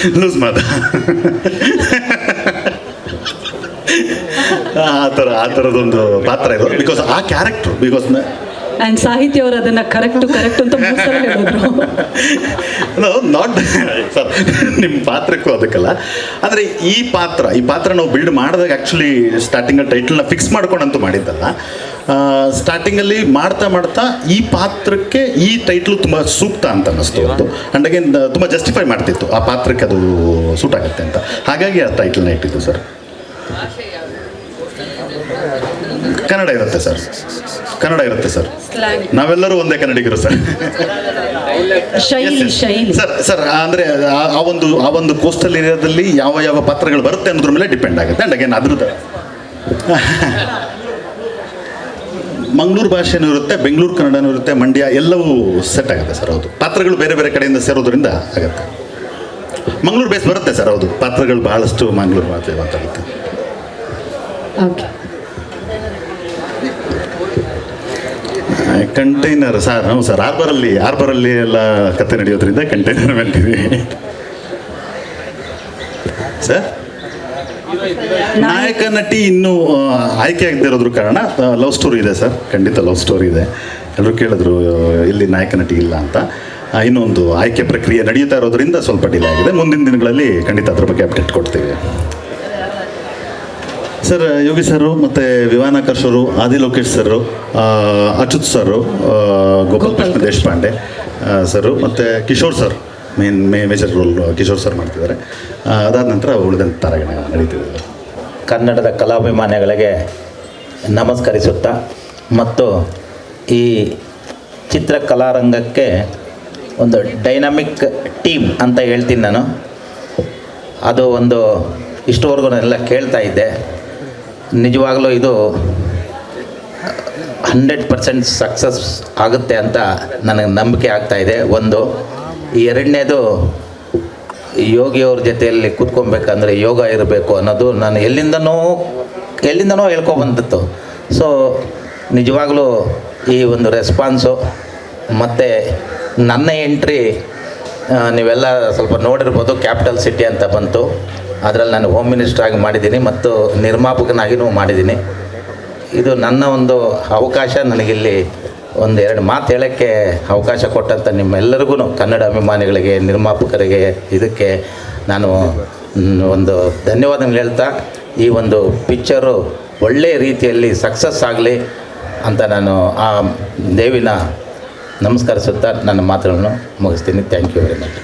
[LAUGHS] ಲೂಸ್ ಮಾತ? [LAUGHS] ಆ ಥರ ಆ ಥರದೊಂದು ಪಾತ್ರ ಇದು. ಬಿಕಾಸ್ ಆ ಕ್ಯಾರೆಕ್ಟ್ರು ಬಿಕಾಸ್ ಆ್ಯಂಡ್ ಸಾಹಿತ್ಯ ಅವರು ಅದನ್ನ ಕರೆಕ್ಟು ಕರೆಕ್ಟ್ ಅಂತ ಹೇಳಿದ್ರು. ನಾಟ್ ಸರ್ ನಿಮ್ಮ ಪಾತ್ರಕ್ಕೂ ಅದಕ್ಕಲ್ಲ. ಆದರೆ ಈ ಪಾತ್ರ ಈ ಪಾತ್ರ ನಾವು ಬಿಲ್ಡ್ ಮಾಡಿದಾಗ ಆ್ಯಕ್ಚುಲಿ ಸ್ಟಾರ್ಟಿಂಗಲ್ಲಿ ಟೈಟಲ್ನ ಫಿಕ್ಸ್ ಮಾಡ್ಕೊಂಡಂತೂ ಮಾಡಿದ್ದಲ್ಲ. ಸ್ಟಾರ್ಟಿಂಗಲ್ಲಿ ಮಾಡ್ತಾ ಮಾಡ್ತಾ ಈ ಪಾತ್ರಕ್ಕೆ ಈ ಟೈಟ್ಲು ತುಂಬ ಸೂಕ್ತ ಅಂತ ಅನ್ನಿಸ್ತು ಅದು ಆ್ಯಂಡ್ ಅಗೇನ್ ತುಂಬ ಜಸ್ಟಿಫೈ ಮಾಡ್ತಿತ್ತು. ಆ ಪಾತ್ರಕ್ಕೆ ಅದು ಸೂಟ್ ಆಗುತ್ತೆ ಅಂತ. ಹಾಗಾಗಿ ಆ ಟೈಟಲ್ನ ಇಟ್ಟಿದ್ದು ಸರ್. ಕನ್ನಡ ಇರುತ್ತೆ ಸರ್. ಕನ್ನಡ ಇರುತ್ತೆ ಸರ್. ನಾವೆಲ್ಲರೂ ಒಂದೇ ಕನ್ನಡಿಗರು ಸರ್. ಸರ್ ಸರ್ ಅಂದರೆ ಆ ಒಂದು ಆ ಒಂದು ಕೋಸ್ಟಲ್ ಏರಿಯಾದಲ್ಲಿ ಯಾವ ಯಾವ ಪಾತ್ರಗಳು ಬರುತ್ತೆ ಅನ್ನೋದ್ರ ಮೇಲೆ ಡಿಪೆಂಡ್ ಆಗುತ್ತೆ. ಅಂಡ್ ಅಗೇನ್ ಅದ್ರದ್ದು. [LAUGHS] ಮಂಗಳೂರು ಭಾಷೆನೂ ಇರುತ್ತೆ ಬೆಂಗಳೂರು ಕನ್ನಡನೂ ಇರುತ್ತೆ ಮಂಡ್ಯ ಎಲ್ಲವೂ ಸೆಟ್ ಆಗುತ್ತೆ ಸರ್ ಹೌದು. ಪಾತ್ರಗಳು ಬೇರೆ ಬೇರೆ ಕಡೆಯಿಂದ ಸೇರೋದ್ರಿಂದ ಆಗುತ್ತೆ. ಮಂಗಳೂರು ಬೇಸ್ ಬರುತ್ತೆ ಸರ್ ಹೌದು. ಪಾತ್ರಗಳು ಬಹಳಷ್ಟು ಮಂಗಳೂರು ಮಾತು ಮಾತಾಡುತ್ತೆ ಓಕೆ ಕಂಟೈನರ್, ಸರ್ ಹ್ಞೂ ಸರ್. ಆರ್ಬರಲ್ಲಿ ಆರ್ಬರಲ್ಲಿ ಎಲ್ಲ ಕತೆ ನಡೆಯೋದ್ರಿಂದ ಕಂಟೈನರ್ ಇದ್ದೀವಿ ಸರ್, ನಾಯಕ ನಟಿ ಇನ್ನೂ ಆಯ್ಕೆ ಆಗದೆ ಇರೋದ್ರ ಕಾರಣ ಲವ್ ಸ್ಟೋರಿ ಇದೆ, ಸರ್. ಖಂಡಿತ ಲವ್ ಸ್ಟೋರಿ ಇದೆ. ಎಲ್ಲರೂ ಕೇಳಿದ್ರು ಇಲ್ಲಿ ನಾಯಕ ನಟಿ ಇಲ್ಲ ಅಂತ. ಇನ್ನೊಂದು ಆಯ್ಕೆ ಪ್ರಕ್ರಿಯೆ ನಡೆಯುತ್ತಾ ಇರೋದ್ರಿಂದ ಸ್ವಲ್ಪ ಡಿಲೇ ಆಗಿದೆ. ಮುಂದಿನ ದಿನಗಳಲ್ಲಿ ಖಂಡಿತ ಅದ್ರ ಬಗ್ಗೆ ಅಪ್ಡೇಟ್ ಕೊಡ್ತೀವಿ. ಸರ್ ಯೋಗಿ ಸರ್ ಮತ್ತು ವಿವಾನಾಕರ್ಷ್ ಅವರು Adi Lokesh sir Achyuth sir Gopal Krishna Deshpande sir ಮತ್ತೆ ಮತ್ತು ಕಿಶೋರ್ ಸರ್ ಮೇನ್ ಮೇ ಮೇಜರ್ ರೋಲ್ ಕಿಶೋರ್ ಸರ್ ಮಾಡ್ತಿದ್ದಾರೆ. ಅದಾದ ನಂತರ ಉಳಿದಂತ ತಾರಾಗಣ ನಡೀತಿದೆ. ಕನ್ನಡದ ಕಲಾಭಿಮಾನಿಗಳಿಗೆ ನಮಸ್ಕರಿಸುತ್ತಾ ಮತ್ತು ಈ ಚಿತ್ರಕಲಾರಂಗಕ್ಕೆ ಒಂದು ಡೈನಾಮಿಕ್ ಟೀಮ್ ಅಂತ ಹೇಳ್ತೀನಿ ನಾನು. ಅದು ಒಂದು ಇಷ್ಟವರೆಗೂ ಎಲ್ಲ ಕೇಳ್ತಾ ಇದ್ದೆ. ನಿಜವಾಗಲೂ ಇದು ಹಂಡ್ರೆಡ್ ಪರ್ಸೆಂಟ್ ಸಕ್ಸಸ್ ಆಗುತ್ತೆ ಅಂತ ನನಗೆ ನಂಬಿಕೆ ಆಗ್ತಾ ಇದೆ. ಒಂದು ಎರಡನೇದು ಯೋಗಿಯವ್ರ ಜೊತೆಯಲ್ಲಿ ಕೂತ್ಕೊಬೇಕಂದ್ರೆ ಯೋಗ ಇರಬೇಕು ಅನ್ನೋದು ನಾನು ಎಲ್ಲಿಂದನೋ ಎಲ್ಲಿಂದನೋ ಹೇಳ್ಕೊಬಂದಿತ್ತು ಸೊ ನಿಜವಾಗಲೂ ಈ ಒಂದು ರೆಸ್ಪಾನ್ಸು ಮತ್ತು ನನ್ನ ಎಂಟ್ರಿ ನೀವೆಲ್ಲ ಸ್ವಲ್ಪ ನೋಡಿರ್ಬೋದು ಕ್ಯಾಪಿಟಲ್ ಸಿಟಿ ಅಂತ ಬಂತು. ಅದರಲ್ಲಿ ನಾನು ಹೋಮ್ ಮಿನಿಸ್ಟರ್ ಆಗಿ ಮಾಡಿದ್ದೀನಿ ಮತ್ತು ನಿರ್ಮಾಪಕನಾಗಿಯೂ ಮಾಡಿದ್ದೀನಿ. ಇದು ನನ್ನ ಒಂದು ಅವಕಾಶ, ನನಗಿಲ್ಲಿ ಒಂದು ಎರಡು ಮಾತು ಹೇಳೋಕ್ಕೆ ಅವಕಾಶ ಕೊಟ್ಟಂಥ ನಿಮ್ಮೆಲ್ಲರಿಗೂ ಕನ್ನಡ ಅಭಿಮಾನಿಗಳಿಗೆ, ನಿರ್ಮಾಪಕರಿಗೆ ಇದಕ್ಕೆ ನಾನು ಒಂದು ಧನ್ಯವಾದಗಳು ಹೇಳ್ತಾ, ಈ ಒಂದು ಪಿಕ್ಚರು ಒಳ್ಳೆಯ ರೀತಿಯಲ್ಲಿ ಸಕ್ಸಸ್ ಆಗಲಿ ಅಂತ ನಾನು ಆ ದೇವಿನ ನಮಸ್ಕರಿಸುತ್ತಾ ನನ್ನ ಮಾತುಗಳನ್ನು ಮುಗಿಸ್ತೀನಿ. Thank you very much